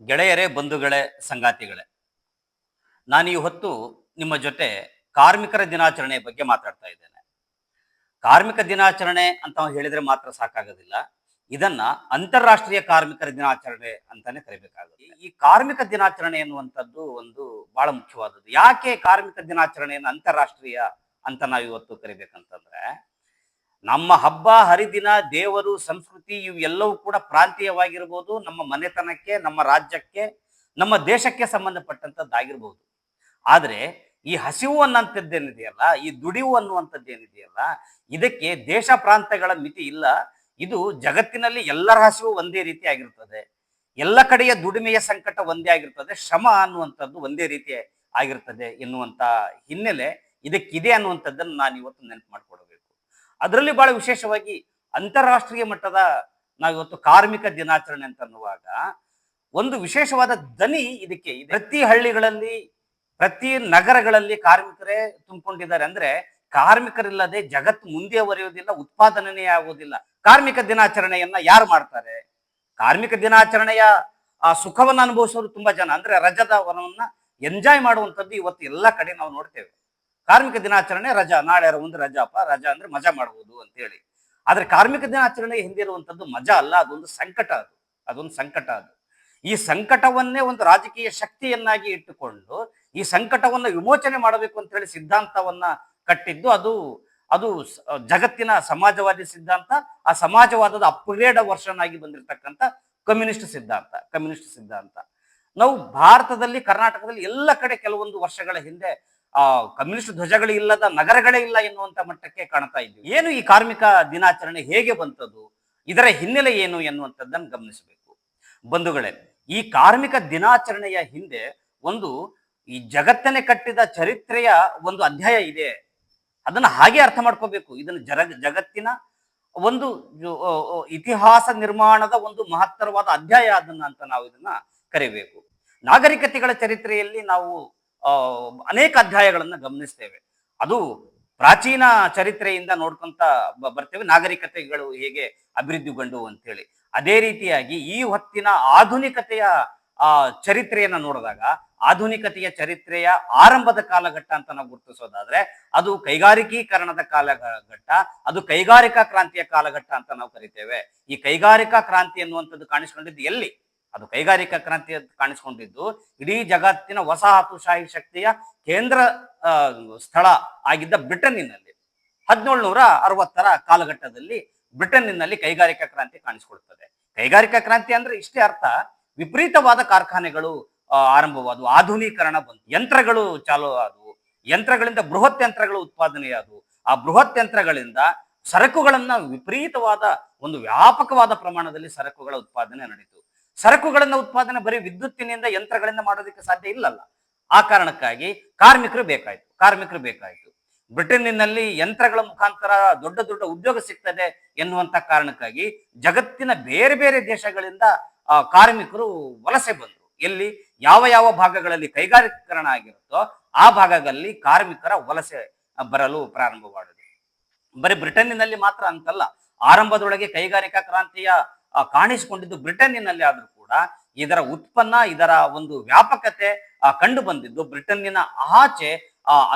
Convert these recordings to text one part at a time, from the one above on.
ಗೆಳೆಯರೇ, ಬಂಧುಗಳೇ, ಸಂಗಾತಿಗಳೇ, ನಾನು ಈ ಹೊತ್ತು ನಿಮ್ಮ ಜೊತೆ ಕಾರ್ಮಿಕರ ದಿನಾಚರಣೆ ಬಗ್ಗೆ ಮಾತಾಡ್ತಾ ಇದ್ದೇನೆ. ಕಾರ್ಮಿಕ ದಿನಾಚರಣೆ ಅಂತ ಹೇಳಿದ್ರೆ ಮಾತ್ರ ಸಾಕಾಗೋದಿಲ್ಲ. ಇದನ್ನ ಅಂತಾರಾಷ್ಟ್ರೀಯ ಕಾರ್ಮಿಕರ ದಿನಾಚರಣೆ ಅಂತಾನೆ ಕರಿಬೇಕಾಗುತ್ತೆ. ಈ ಕಾರ್ಮಿಕ ದಿನಾಚರಣೆ ಎನ್ನುವಂಥದ್ದು ಒಂದು ಬಹಳ ಮುಖ್ಯವಾದದ್ದು. ಯಾಕೆ ಕಾರ್ಮಿಕ ದಿನಾಚರಣೆಯನ್ನು ಅಂತಾರಾಷ್ಟ್ರೀಯ ಅಂತ ನಾವು ಇವತ್ತು ಕರಿಬೇಕಂತಂದ್ರೆ ನಮ್ಮ ಹಬ್ಬ, ಹರಿದಿನ, ದೇವರು, ಸಂಸ್ಕೃತಿ ಇವೆಲ್ಲವೂ ಕೂಡ ಪ್ರಾಂತೀಯವಾಗಿರ್ಬೋದು. ನಮ್ಮ ಮನೆತನಕ್ಕೆ, ನಮ್ಮ ರಾಜ್ಯಕ್ಕೆ, ನಮ್ಮ ದೇಶಕ್ಕೆ ಸಂಬಂಧಪಟ್ಟಂಥದ್ದಾಗಿರ್ಬೋದು. ಆದರೆ ಈ ಹಸಿವು ಅನ್ನುವಂಥದ್ದೇನಿದೆಯಲ್ಲ, ಈ ದುಡಿವು ಅನ್ನುವಂಥದ್ದೇನಿದೆಯಲ್ಲ, ಇದಕ್ಕೆ ದೇಶ ಪ್ರಾಂತಗಳ ಮಿತಿ ಇಲ್ಲ. ಇದು ಜಗತ್ತಿನಲ್ಲಿ ಎಲ್ಲರ ಹಸಿವು ಒಂದೇ ರೀತಿ ಆಗಿರ್ತದೆ. ಎಲ್ಲ ಕಡೆಯ ದುಡಿಮೆಯ ಸಂಕಟ ಒಂದೇ ಆಗಿರ್ತದೆ. ಶ್ರಮ ಅನ್ನುವಂಥದ್ದು ಒಂದೇ ರೀತಿ ಆಗಿರ್ತದೆ ಎನ್ನುವಂತ ಹಿನ್ನೆಲೆ ಇದಕ್ಕಿದೆ ಅನ್ನುವಂಥದ್ದನ್ನು ನಾನು ಇವತ್ತು ನೆನಪು ಮಾಡ್ಕೊಡ್ಬೇಕು ಅದರಲ್ಲಿ ಬಹಳ ವಿಶೇಷವಾಗಿ ಅಂತಾರಾಷ್ಟ್ರೀಯ ಮಟ್ಟದ ನಾವಿವತ್ತು ಕಾರ್ಮಿಕ ದಿನಾಚರಣೆ ಅಂತ ಅನ್ನುವಾಗ ಒಂದು ವಿಶೇಷವಾದ ದನಿ ಇದಕ್ಕೆ ಇದೆ. ಪ್ರತಿ ಹಳ್ಳಿಗಳಲ್ಲಿ, ಪ್ರತಿ ನಗರಗಳಲ್ಲಿ ಕಾರ್ಮಿಕರೇ ತುಂಬಿಕೊಂಡಿದ್ದಾರೆ. ಅಂದ್ರೆ ಕಾರ್ಮಿಕರಿಲ್ಲದೆ ಜಗತ್ತು ಬರೆಯುವುದಿಲ್ಲ ಉತ್ಪಾದನೆ ಆಗುವುದಿಲ್ಲ. ಕಾರ್ಮಿಕ ದಿನಾಚರಣೆಯನ್ನ ಯಾರು ಮಾಡ್ತಾರೆ? ಕಾರ್ಮಿಕ ದಿನಾಚರಣೆಯ ಆ ಸುಖವನ್ನು ಅನುಭವಿಸೋರು ತುಂಬಾ ಜನ. ಅಂದ್ರೆ ರಜದ ವನವನ್ನ ಎಂಜಾಯ್ ಮಾಡುವಂಥದ್ದು ಇವತ್ತು ಎಲ್ಲ ಕಡೆ ನಾವು ನೋಡ್ತೇವೆ. ಕಾರ್ಮಿಕ ದಿನಾಚರಣೆ ರಜಾ, ನಾಳೆ ಒಂದು ರಜಾಪ, ರಜಾ ಅಂದ್ರೆ ಮಜಾ ಮಾಡಬಹುದು ಅಂತ ಹೇಳಿ ಆದ್ರೆ ಕಾರ್ಮಿಕ ದಿನಾಚರಣೆಗೆ ಹಿಂದಿರುವಂಥದ್ದು ಮಜಾ ಅಲ್ಲ, ಅದೊಂದು ಸಂಕಟ ಅದು. ಅದೊಂದು ಸಂಕಟ ಅದು. ಈ ಸಂಕಟವನ್ನೇ ಒಂದು ರಾಜಕೀಯ ಶಕ್ತಿಯನ್ನಾಗಿ ಇಟ್ಟುಕೊಂಡು ಈ ಸಂಕಟವನ್ನ ವಿಮೋಚನೆ ಮಾಡಬೇಕು ಅಂತ ಹೇಳಿ ಸಿದ್ಧಾಂತವನ್ನ ಕಟ್ಟಿದ್ದು ಅದು ಅದು ಜಗತ್ತಿನ ಸಮಾಜವಾದಿ ಸಿದ್ಧಾಂತ, ಆ ಸಮಾಜವಾದದ ಅಪ್ಗ್ರೇಡ್ ವರ್ಷನ್ ಆಗಿ ಬಂದಿರತಕ್ಕಂಥ ಕಮ್ಯುನಿಸ್ಟ್ ಸಿದ್ಧಾಂತ ಕಮ್ಯುನಿಸ್ಟ್ ಸಿದ್ಧಾಂತ. ನಾವು ಭಾರತದಲ್ಲಿ, ಕರ್ನಾಟಕದಲ್ಲಿ ಎಲ್ಲ ಕಡೆ ಕೆಲವೊಂದು ವರ್ಷಗಳ ಹಿಂದೆ ಆ ಕಮ್ಯುನಿಸ್ಟ್ ಧ್ವಜಗಳು ಇಲ್ಲದ ನಗರಗಳೇ ಇಲ್ಲ ಎನ್ನುವಂತ ಮಟ್ಟಕ್ಕೆ ಕಾಣ್ತಾ ಇದ್ವಿ ಏನು ಈ ಕಾರ್ಮಿಕ ದಿನಾಚರಣೆ ಹೇಗೆ ಬಂತದ್ದು ಇದರ ಹಿನ್ನೆಲೆ ಏನು ಎನ್ನುವಂಥದ್ದನ್ನು ಗಮನಿಸಬೇಕು. ಬಂಧುಗಳೇ, ಈ ಕಾರ್ಮಿಕ ದಿನಾಚರಣೆಯ ಹಿಂದೆ ಒಂದು ಈ ಜಗತ್ತನೆ ಕಟ್ಟಿದ ಚರಿತ್ರೆಯ ಒಂದು ಅಧ್ಯಾಯ ಇದೆ. ಅದನ್ನ ಹಾಗೆ ಅರ್ಥ ಮಾಡ್ಕೋಬೇಕು. ಇದನ್ನು ಜರ, ಜಗತ್ತಿನ ಒಂದು ಇತಿಹಾಸ ನಿರ್ಮಾಣದ ಒಂದು ಮಹತ್ತರವಾದ ಅಧ್ಯಾಯ ಅದನ್ನ ಅಂತ ನಾವು ಇದನ್ನ ಕರಿಬೇಕು. ನಾಗರಿಕತೆಗಳ ಚರಿತ್ರೆಯಲ್ಲಿ ನಾವು ಅನೇಕ ಅಧ್ಯಾಯಗಳನ್ನ ಗಮನಿಸ್ತೇವೆ. ಅದು ಪ್ರಾಚೀನ ಚರಿತ್ರೆಯಿಂದ ನೋಡ್ಕೊಂತ ಬರ್ತೇವೆ. ನಾಗರಿಕತೆಗಳು ಹೇಗೆ ಅಭಿವೃದ್ಧಿಗೊಂಡು ಅಂತೇಳಿ. ಅದೇ ರೀತಿಯಾಗಿ ಈ ಹೊತ್ತಿನ ಆಧುನಿಕತೆಯ, ಆ, ಚರಿತ್ರೆಯನ್ನ ನೋಡಿದಾಗ, ಆಧುನಿಕತೆಯ ಚರಿತ್ರೆಯ ಆರಂಭದ ಕಾಲಘಟ್ಟ ಅಂತ ನಾವು ಗುರುತಿಸೋದಾದ್ರೆ, ಅದು ಕೈಗಾರಿಕೀಕರಣದ ಕಾಲಘಟ್ಟ, ಅದು ಕೈಗಾರಿಕಾ ಕ್ರಾಂತಿಯ ಕಾಲಘಟ್ಟ ಅಂತ ನಾವು ಕರಿತೇವೆ. ಈ ಕೈಗಾರಿಕಾ ಕ್ರಾಂತಿ ಅನ್ನುವಂಥದ್ದು ಕಾಣಿಸ್ಕೊಂಡಿದ್ದು ಎಲ್ಲಿ? ಅದು ಕೈಗಾರಿಕಾ ಕ್ರಾಂತಿ ಕಾಣಿಸ್ಕೊಂಡಿದ್ದು. ಇಡೀ ಜಗತ್ತಿನ ವಸಾಹತುಶಾಹಿ ಶಕ್ತಿಯ ಕೇಂದ್ರ ಸ್ಥಳ ಆಗಿದ್ದ ಬ್ರಿಟನ್ನಿನಲ್ಲಿ. ಹದಿನೇಳುನೂರ ಅರವತ್ತರ ಕಾಲಘಟ್ಟದಲ್ಲಿ ಬ್ರಿಟನ್ನಿನಲ್ಲಿ ಕೈಗಾರಿಕಾ ಕ್ರಾಂತಿ ಕಾಣಿಸ್ಕೊಳ್ತದೆ. ಕೈಗಾರಿಕಾ ಕ್ರಾಂತಿ ಅಂದ್ರೆ ಇಷ್ಟೇ ಅರ್ಥ. ವಿಪರೀತವಾದ ಕಾರ್ಖಾನೆಗಳು ಆರಂಭವಾದವು. ಆಧುನೀಕರಣ ಬಂತು. ಯಂತ್ರಗಳು ಚಾಲು ಆದವು. ಯಂತ್ರಗಳಿಂದ ಬೃಹತ್ ಯಂತ್ರಗಳು ಉತ್ಪಾದನೆಯಾದವು ಆ ಬೃಹತ್ ಯಂತ್ರಗಳಿಂದ ಸರಕುಗಳನ್ನ ವಿಪರೀತವಾದ, ಒಂದು ವ್ಯಾಪಕವಾದ ಪ್ರಮಾಣದಲ್ಲಿ ಸರಕುಗಳ ಉತ್ಪಾದನೆ ನಡೀತು. ಸರಕುಗಳನ್ನ ಉತ್ಪಾದನೆ ಬರೀ ವಿದ್ಯುತ್ತಿನಿಂದ ಯಂತ್ರಗಳಿಂದ ಮಾಡೋದಕ್ಕೆ ಸಾಧ್ಯ ಇಲ್ಲಲ್ಲ. ಆ ಕಾರಣಕ್ಕಾಗಿ ಕಾರ್ಮಿಕರು ಬೇಕಾಯ್ತು ಕಾರ್ಮಿಕರು ಬೇಕಾಯ್ತು. ಬ್ರಿಟನ್ನಿನಲ್ಲಿ ಯಂತ್ರಗಳ ಮುಖಾಂತರ ದೊಡ್ಡ ದೊಡ್ಡ ಉದ್ಯೋಗ ಸಿಗ್ತದೆ ಎನ್ನುವಂತ ಕಾರಣಕ್ಕಾಗಿ ಜಗತ್ತಿನ ಬೇರೆ ಬೇರೆ ದೇಶಗಳಿಂದ ಕಾರ್ಮಿಕರು ವಲಸೆ ಬಂದರು. ಎಲ್ಲಿ ಯಾವ ಯಾವ ಭಾಗಗಳಲ್ಲಿ ಕೈಗಾರಿಕೀಕರಣ ಆಗಿರುತ್ತೋ ಆ ಭಾಗಗಳಲ್ಲಿ ಕಾರ್ಮಿಕರ ವಲಸೆ ಬರಲು ಪ್ರಾರಂಭವಾಗಿದೆ ಬರೀ ಬ್ರಿಟನ್ನಿನಲ್ಲಿ ಮಾತ್ರ ಅಂತಲ್ಲ, ಆರಂಭದೊಳಗೆ ಕೈಗಾರಿಕಾ ಕ್ರಾಂತಿಯ ಕಾಣಿಸಿಕೊಂಡಿದ್ದು ಬ್ರಿಟನ್ನಿನಲ್ಲಿ ಆದರೂ ಕೂಡ ಇದರ ಉತ್ಪನ್ನ, ಇದರ ಒಂದು ವ್ಯಾಪಕತೆ ಕಂಡು ಬಂದಿದ್ದು ಬ್ರಿಟನ್ನಿನ ಆಚೆ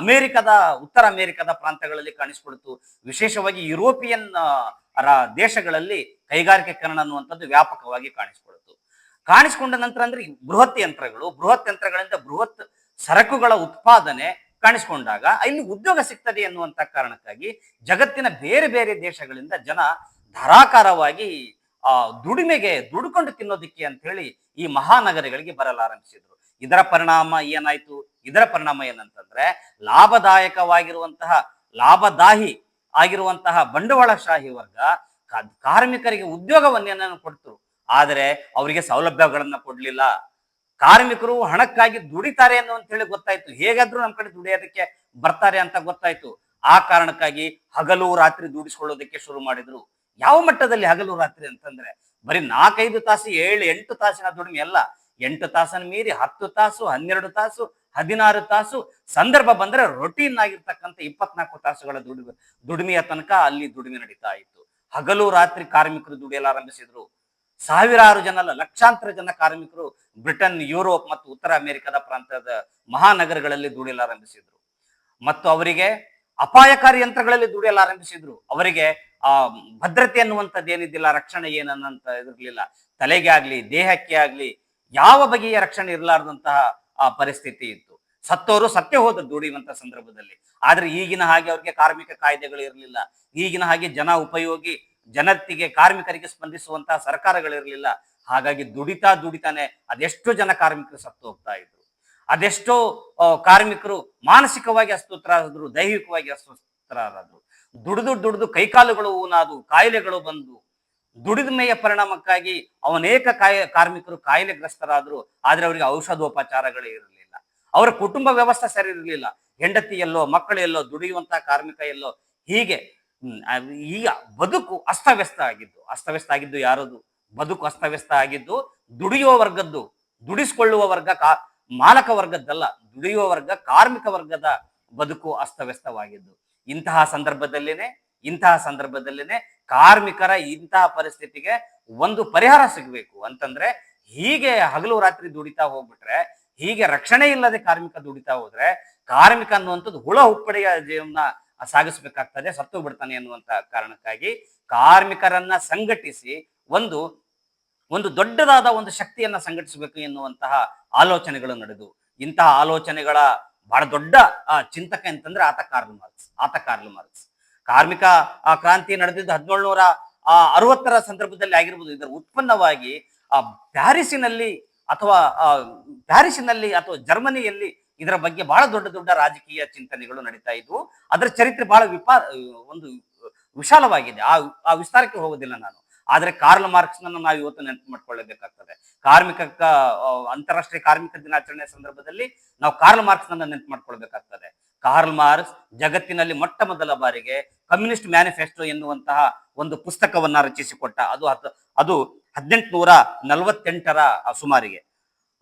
ಅಮೆರಿಕದ, ಉತ್ತರ ಅಮೆರಿಕದ ಪ್ರಾಂತ್ಯಗಳಲ್ಲಿ ಕಾಣಿಸಿಕೊಳ್ತು. ವಿಶೇಷವಾಗಿ ಯುರೋಪಿಯನ್ ದೇಶಗಳಲ್ಲಿ ಕೈಗಾರಿಕೀಕರಣ ಅನ್ನುವಂಥದ್ದು ವ್ಯಾಪಕವಾಗಿ ಕಾಣಿಸಿಕೊಳ್ತು. ಕಾಣಿಸಿಕೊಂಡ ನಂತರ ಅಂದ್ರೆ ಬೃಹತ್ ಯಂತ್ರಗಳು, ಬೃಹತ್ ಯಂತ್ರಗಳಿಂದ ಬೃಹತ್ ಸರಕುಗಳ ಉತ್ಪಾದನೆ ಕಾಣಿಸಿಕೊಂಡಾಗ ಇಲ್ಲಿ ಉದ್ಯೋಗ ಸಿಗ್ತದೆ ಎನ್ನುವಂತ ಕಾರಣಕ್ಕಾಗಿ ಜಗತ್ತಿನ ಬೇರೆ ಬೇರೆ ದೇಶಗಳಿಂದ ಜನ ಧಾರಾಕಾರವಾಗಿ ಆ ದುಡಿಮೆಗೆ ದುಡ್ಕೊಂಡು ತಿನ್ನೋದಿಕ್ಕೆ ಅಂತ ಹೇಳಿ ಈ ಮಹಾನಗರಗಳಿಗೆ ಬರಲಾರಂಭಿಸಿದ್ರು. ಇದರ ಪರಿಣಾಮ ಏನಾಯ್ತು? ಇದರ ಪರಿಣಾಮ ಏನಂತಂದ್ರೆ ಲಾಭದಾಯಕವಾಗಿರುವಂತಹ ಲಾಭದಾಹಿ ಆಗಿರುವಂತಹ ಬಂಡವಾಳಶಾಹಿ ವರ್ಗ ಕಾರ್ಮಿಕರಿಗೆ ಉದ್ಯೋಗವನ್ನೇನನ್ನು ಕೊಡ್ತರು. ಆದರೆ ಅವರಿಗೆ ಸೌಲಭ್ಯಗಳನ್ನ ಕೊಡ್ಲಿಲ್ಲ. ಕಾರ್ಮಿಕರು ಹಣಕ್ಕಾಗಿ ದುಡಿತಾರೆ ಅನ್ನೋ ಅಂತ ಹೇಳಿ ಗೊತ್ತಾಯ್ತು. ಹೇಗಾದ್ರೂ ನಮ್ಮ ಕಡೆ ದುಡಿಯೋದಕ್ಕೆ ಬರ್ತಾರೆ ಅಂತ ಗೊತ್ತಾಯ್ತು. ಆ ಕಾರಣಕ್ಕಾಗಿ ಹಗಲು ರಾತ್ರಿ ದುಡಿಸ್ಕೊಳ್ಳೋದಕ್ಕೆ ಶುರು ಮಾಡಿದ್ರು. ಯಾವ ಮಟ್ಟದಲ್ಲಿ ಹಗಲು ರಾತ್ರಿ ಅಂತಂದ್ರೆ ಬರೀ ನಾಲ್ಕೈದು ತಾಸು, ಏಳು, ಎಂಟು ತಾಸಿನ ದುಡಿಮೆ ಅಲ್ಲ. ಎಂಟು ತಾಸನ್ನು ಮೀರಿ ಹತ್ತು ತಾಸು, ಹನ್ನೆರಡು ತಾಸು, ಹದಿನಾರು ತಾಸು ಸಂದರ್ಭ ಬಂದ್ರೆ ರೊಟೀನ್ ಆಗಿರ್ತಕ್ಕಂಥ ಇಪ್ಪತ್ನಾಲ್ಕು ತಾಸುಗಳ ದುಡಿಮೆ ದುಡಿಮೆಯ ತನಕ ಅಲ್ಲಿ ದುಡಿಮೆ ನಡೀತಾ ಇತ್ತು. ಹಗಲು ರಾತ್ರಿ ಕಾರ್ಮಿಕರು ದುಡಿಯಲಾರಂಭಿಸಿದ್ರು ಸಾವಿರಾರು ಜನ ಲಕ್ಷಾಂತರ ಜನ ಕಾರ್ಮಿಕರು ಬ್ರಿಟನ್, ಯುರೋಪ್ ಮತ್ತು ಉತ್ತರ ಅಮೆರಿಕದ ಪ್ರಾಂತದ ಮಹಾನಗರಗಳಲ್ಲಿ ದುಡಿಯಲಾರಂಭಿಸಿದ್ರು ಮತ್ತು ಅವರಿಗೆ ಅಪಾಯಕಾರಿ ಯಂತ್ರಗಳಲ್ಲಿ ದುಡಿಯಲಾರಂಭಿಸಿದ್ರು ಅವರಿಗೆ ಆ ಭದ್ರತೆ ಅನ್ನುವಂಥದ್ದು ಏನಿದ್ದಿಲ್ಲ, ರಕ್ಷಣೆ ಏನನ್ನಂತ ಇರಲಿಲ್ಲ ತಲೆಗೆ ಆಗ್ಲಿ, ದೇಹಕ್ಕೆ ಆಗ್ಲಿ, ಯಾವ ಬಗೆಯ ರಕ್ಷಣೆ ಇರಲಾರ್ದಂತಹ ಆ ಪರಿಸ್ಥಿತಿ ಇತ್ತು. ಸತ್ತವರು ಸತ್ಯ ಹೋದ ದುಡಿಯುವಂತ ಸಂದರ್ಭದಲ್ಲಿ. ಆದ್ರೆ ಈಗಿನ ಹಾಗೆ ಅವ್ರಿಗೆ ಕಾರ್ಮಿಕ ಕಾಯ್ದೆಗಳು ಇರಲಿಲ್ಲ. ಈಗಿನ ಹಾಗೆ ಜನ ಉಪಯೋಗಿ, ಜನತೆಗೆ, ಕಾರ್ಮಿಕರಿಗೆ ಸ್ಪಂದಿಸುವಂತಹ ಸರ್ಕಾರಗಳಿರಲಿಲ್ಲ ಹಾಗಾಗಿ ದುಡಿತಾ ದುಡಿತಾನೆ ಅದೆಷ್ಟು ಜನ ಕಾರ್ಮಿಕರು ಸತ್ತು ಹೋಗ್ತಾ ಇದ್ರು. ಅದೆಷ್ಟೋ ಕಾರ್ಮಿಕರು ಮಾನಸಿಕವಾಗಿ ಅಸ್ವಸ್ಥರಾದ್ರು, ದೈಹಿಕವಾಗಿ ಅಸ್ವಸ್ಥರಾದ್ರು. ದುಡಿದು ದುಡಿದು ಕೈಕಾಲುಗಳು ಊನಾದು ಕಾಯಿಲೆಗಳು ಬಂದು ದುಡಿದ ಮೇಯ ಪರಿಣಾಮಕ್ಕಾಗಿ ಅವನೇಕ ಕಾಯ, ಕಾರ್ಮಿಕರು ಕಾಯಿಲೆಗ್ರಸ್ತರಾದ್ರು, ಆದ್ರೆ ಅವರಿಗೆ ಔಷಧೋಪಚಾರಗಳೇ ಇರಲಿಲ್ಲ. ಅವರ ಕುಟುಂಬ ವ್ಯವಸ್ಥೆ ಸರಿ ಇರಲಿಲ್ಲ. ಹೆಂಡತಿ ಎಲ್ಲೋ, ಮಕ್ಕಳು ಎಲ್ಲೋ ದುಡಿಯುವಂತಹ ಕಾರ್ಮಿಕ ಎಲ್ಲೋ, ಹೀಗೆ ಈಗ ಬದುಕು ಅಸ್ತವ್ಯಸ್ತ ಆಗಿದ್ದು. ಅಸ್ತವ್ಯಸ್ತ ಆಗಿದ್ದು ಯಾರದು? ಬದುಕು ಅಸ್ತವ್ಯಸ್ತ ಆಗಿದ್ದು ದುಡಿಯುವ ವರ್ಗದ್ದು, ದುಡಿಸ್ಕೊಳ್ಳುವ ವರ್ಗ ಕಾ, ಮಾಲಕ ವರ್ಗದ್ದಲ್ಲ, ದುಡಿಯುವ ವರ್ಗ ಕಾರ್ಮಿಕ ವರ್ಗದ ಬದುಕು ಅಸ್ತವ್ಯಸ್ತವಾಗಿದ್ದು. ಇಂತಹ ಸಂದರ್ಭದಲ್ಲಿನೆ ಇಂತಹ ಸಂದರ್ಭದಲ್ಲಿನೆ ಕಾರ್ಮಿಕರ ಇಂತಹ ಪರಿಸ್ಥಿತಿಗೆ ಒಂದು ಪರಿಹಾರ ಸಿಗಬೇಕು ಅಂತಂದ್ರೆ ಹೀಗೆ ಹಗಲು ರಾತ್ರಿ ದುಡಿತಾ ಹೋಗ್ಬಿಟ್ರೆ, ಹೀಗೆ ರಕ್ಷಣೆ ಇಲ್ಲದೆ ಕಾರ್ಮಿಕ ದುಡಿತಾ ಹೋದ್ರೆ, ಕಾರ್ಮಿಕ ಅನ್ನುವಂಥದ್ದು ಹುಳ ಹುಪ್ಪಡೆಯ ಜೀವನ ಸಾಗಿಸ್ಬೇಕಾಗ್ತದೆ, ಸತ್ತು ಬಿಡ್ತಾನೆ ಅನ್ನುವಂತ ಕಾರಣಕ್ಕಾಗಿ ಕಾರ್ಮಿಕರನ್ನ ಸಂಘಟಿಸಿ ಒಂದು ಒಂದು ದೊಡ್ಡದಾದ ಒಂದು ಶಕ್ತಿಯನ್ನ ಸಂಘಟಿಸಬೇಕು ಎನ್ನುವಂತಹ ಆಲೋಚನೆಗಳು ನಡೆದು, ಇಂತಹ ಆಲೋಚನೆಗಳ ಬಹಳ ದೊಡ್ಡ ಚಿಂತಕ ಅಂತಂದ್ರೆ ಆತ ಕಾರ್ಲ್ ಮಾರ್ಕ್ಸ್, ಆತ ಕಾರ್ಲ್ ಮಾರ್ಕ್ಸ್. ಕಾರ್ಮಿಕ ಕ್ರಾಂತಿ ನಡೆದಿದ್ದು ಹದಿನೇಳುನೂರ ಅರವತ್ತರ ಸಂದರ್ಭದಲ್ಲಿ ಆಗಿರ್ಬೋದು. ಇದರ ಉತ್ಪನ್ನವಾಗಿ, ಆ ಪ್ಯಾರಿಸಿನಲ್ಲಿ ಅಥವಾ ಪ್ಯಾರಿಸಿನಲ್ಲಿ ಅಥವಾ ಜರ್ಮನಿಯಲ್ಲಿ ಇದರ ಬಗ್ಗೆ ಬಹಳ ದೊಡ್ಡ ದೊಡ್ಡ ರಾಜಕೀಯ ಚಿಂತನೆಗಳು ನಡೀತಾ ಇದ್ವು. ಅದರ ಚರಿತ್ರೆ ಬಹಳ ವಿಪಾ, ಒಂದು ವಿಶಾಲವಾಗಿದೆ. ಆ ಆ ವಿಸ್ತಾರಕ್ಕೆ ಹೋಗೋದಿಲ್ಲ ನಾನು. ಆದ್ರೆ ಕಾರ್ಲ್ ಮಾರ್ಕ್ಸ್ ನಾವು ಇವತ್ತು ನೆನಪು ಮಾಡ್ಕೊಳ್ಳಬೇಕಾಗ್ತದೆ. ಕಾರ್ಮಿಕ ಅಂತಾರಾಷ್ಟ್ರೀಯ ಕಾರ್ಮಿಕ ದಿನಾಚರಣೆ ಸಂದರ್ಭದಲ್ಲಿ ನಾವು ಕಾರ್ಲ್ ಮಾರ್ಕ್ಸ್ ನನ್ನ ನೆನಪು ಮಾಡ್ಕೊಳ್ಬೇಕಾಗ್ತದೆ ಕಾರ್ಲ್ ಮಾರ್ಕ್ಸ್ ಜಗತ್ತಿನಲ್ಲಿ ಮೊಟ್ಟ ಮೊದಲ ಬಾರಿಗೆ ಕಮ್ಯುನಿಸ್ಟ್ ಮ್ಯಾನಿಫೆಸ್ಟೋ ಎನ್ನುವಂತಹ ಒಂದು ಪುಸ್ತಕವನ್ನ ರಚಿಸಿಕೊಟ್ಟ. ಅದು ಅದು ಹದಿನೆಂಟುನೂರ ನಲವತ್ತೆಂಟರ ಸುಮಾರಿಗೆ.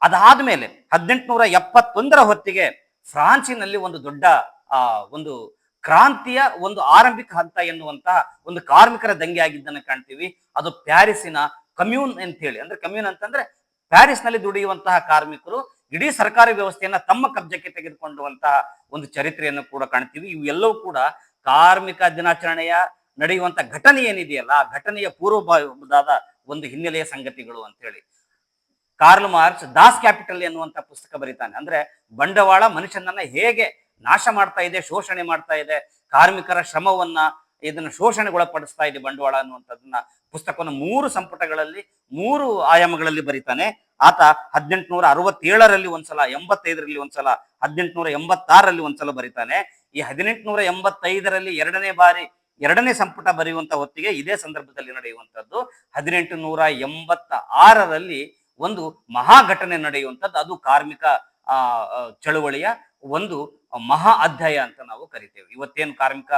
ಅದಾದ ಮೇಲೆ ಹದಿನೆಂಟುನೂರ ಎಪ್ಪತ್ತೊಂದರ ಹೊತ್ತಿಗೆ ಫ್ರಾನ್ಸಿನಲ್ಲಿ ಒಂದು ದೊಡ್ಡ ಒಂದು ಕ್ರಾಂತಿಯ ಒಂದು ಆರಂಭಿಕ ಹಂತ ಎನ್ನುವಂತಹ ಒಂದು ಕಾರ್ಮಿಕರ ದಂಗೆ ಆಗಿದ್ದನ್ನು ಕಾಣ್ತೀವಿ. ಅದು ಪ್ಯಾರಿಸಿನ ಕಮ್ಯೂನ್ ಅಂತ ಹೇಳಿ ಅಂದ್ರೆ ಕಮ್ಯೂನ್ ಅಂತಂದ್ರೆ ಪ್ಯಾರಿಸ್ನಲ್ಲಿ ದುಡಿಯುವಂತಹ ಕಾರ್ಮಿಕರು, ಇಡೀ ಸರ್ಕಾರಿ ವ್ಯವಸ್ಥೆಯನ್ನ ತಮ್ಮ ಕಬ್ಜಕ್ಕೆ ತೆಗೆದುಕೊಂಡುವಂತಹ ಒಂದು ಚರಿತ್ರೆಯನ್ನು ಕೂಡ ಕಾಣ್ತೀವಿ. ಇವೆಲ್ಲವೂ ಕೂಡ ಕಾರ್ಮಿಕ ದಿನಾಚರಣೆಯ ನಡೆಯುವಂತ ಘಟನೆ ಏನಿದೆಯಲ್ಲ, ಆ ಘಟನೆಯ ಪೂರ್ವಭಾವದಾದ ಒಂದು ಹಿನ್ನೆಲೆಯ ಸಂಗತಿಗಳು ಅಂತ ಹೇಳಿ ಕಾರ್ಲ್ ಮಾರ್ಕ್ಸ್ ದಾಸ್ ಕ್ಯಾಪಿಟಲ್ ಎನ್ನುವಂತ ಪುಸ್ತಕ ಬರೀತಾನೆ. ಅಂದ್ರೆ ಬಂಡವಾಳ ಮನುಷ್ಯನನ್ನ ಹೇಗೆ ನಾಶ ಮಾಡ್ತಾ ಇದೆ, ಶೋಷಣೆ ಮಾಡ್ತಾ ಇದೆ, ಕಾರ್ಮಿಕರ ಶ್ರಮವನ್ನ ಇದನ್ನ ಶೋಷಣೆಗೊಳಪಡಿಸ್ತಾ ಇದೆ ಬಂಡವಾಳ ಅನ್ನುವಂಥದ್ದನ್ನ ಪುಸ್ತಕವನ್ನು ಮೂರು ಸಂಪುಟಗಳಲ್ಲಿ, ಮೂರು ಆಯಾಮಗಳಲ್ಲಿ ಬರೀತಾನೆ. ಆತ ಹದಿನೆಂಟುನೂರ ಅರವತ್ತೇಳರಲ್ಲಿ ಒಂದ್ಸಲ, ಎಂಬತ್ತೈದರಲ್ಲಿ ಒಂದ್ಸಲ, ಹದಿನೆಂಟುನೂರ ಎಂಬತ್ತಾರರಲ್ಲಿ ಒಂದ್ಸಲ ಬರೀತಾನೆ. ಈ ಹದಿನೆಂಟುನೂರ ಎಂಬತ್ತೈದರಲ್ಲಿ ಎರಡನೇ ಬಾರಿ, ಎರಡನೇ ಸಂಪುಟ ಬರೆಯುವಂತ ಹೊತ್ತಿಗೆ ಇದೇ ಸಂದರ್ಭದಲ್ಲಿ ನಡೆಯುವಂತದ್ದು ಹದಿನೆಂಟು ನೂರ ಎಂಬತ್ತ ಆರರಲ್ಲಿ ಒಂದು ಮಹಾಘಟನೆ ನಡೆಯುವಂಥದ್ದು. ಅದು ಕಾರ್ಮಿಕ ಚಳುವಳಿಯ ಒಂದು ಮಹಾ ಅಧ್ಯಾಯ ಅಂತ ನಾವು ಕರಿತೇವೆ. ಇವತ್ತೇನು ಕಾರ್ಮಿಕ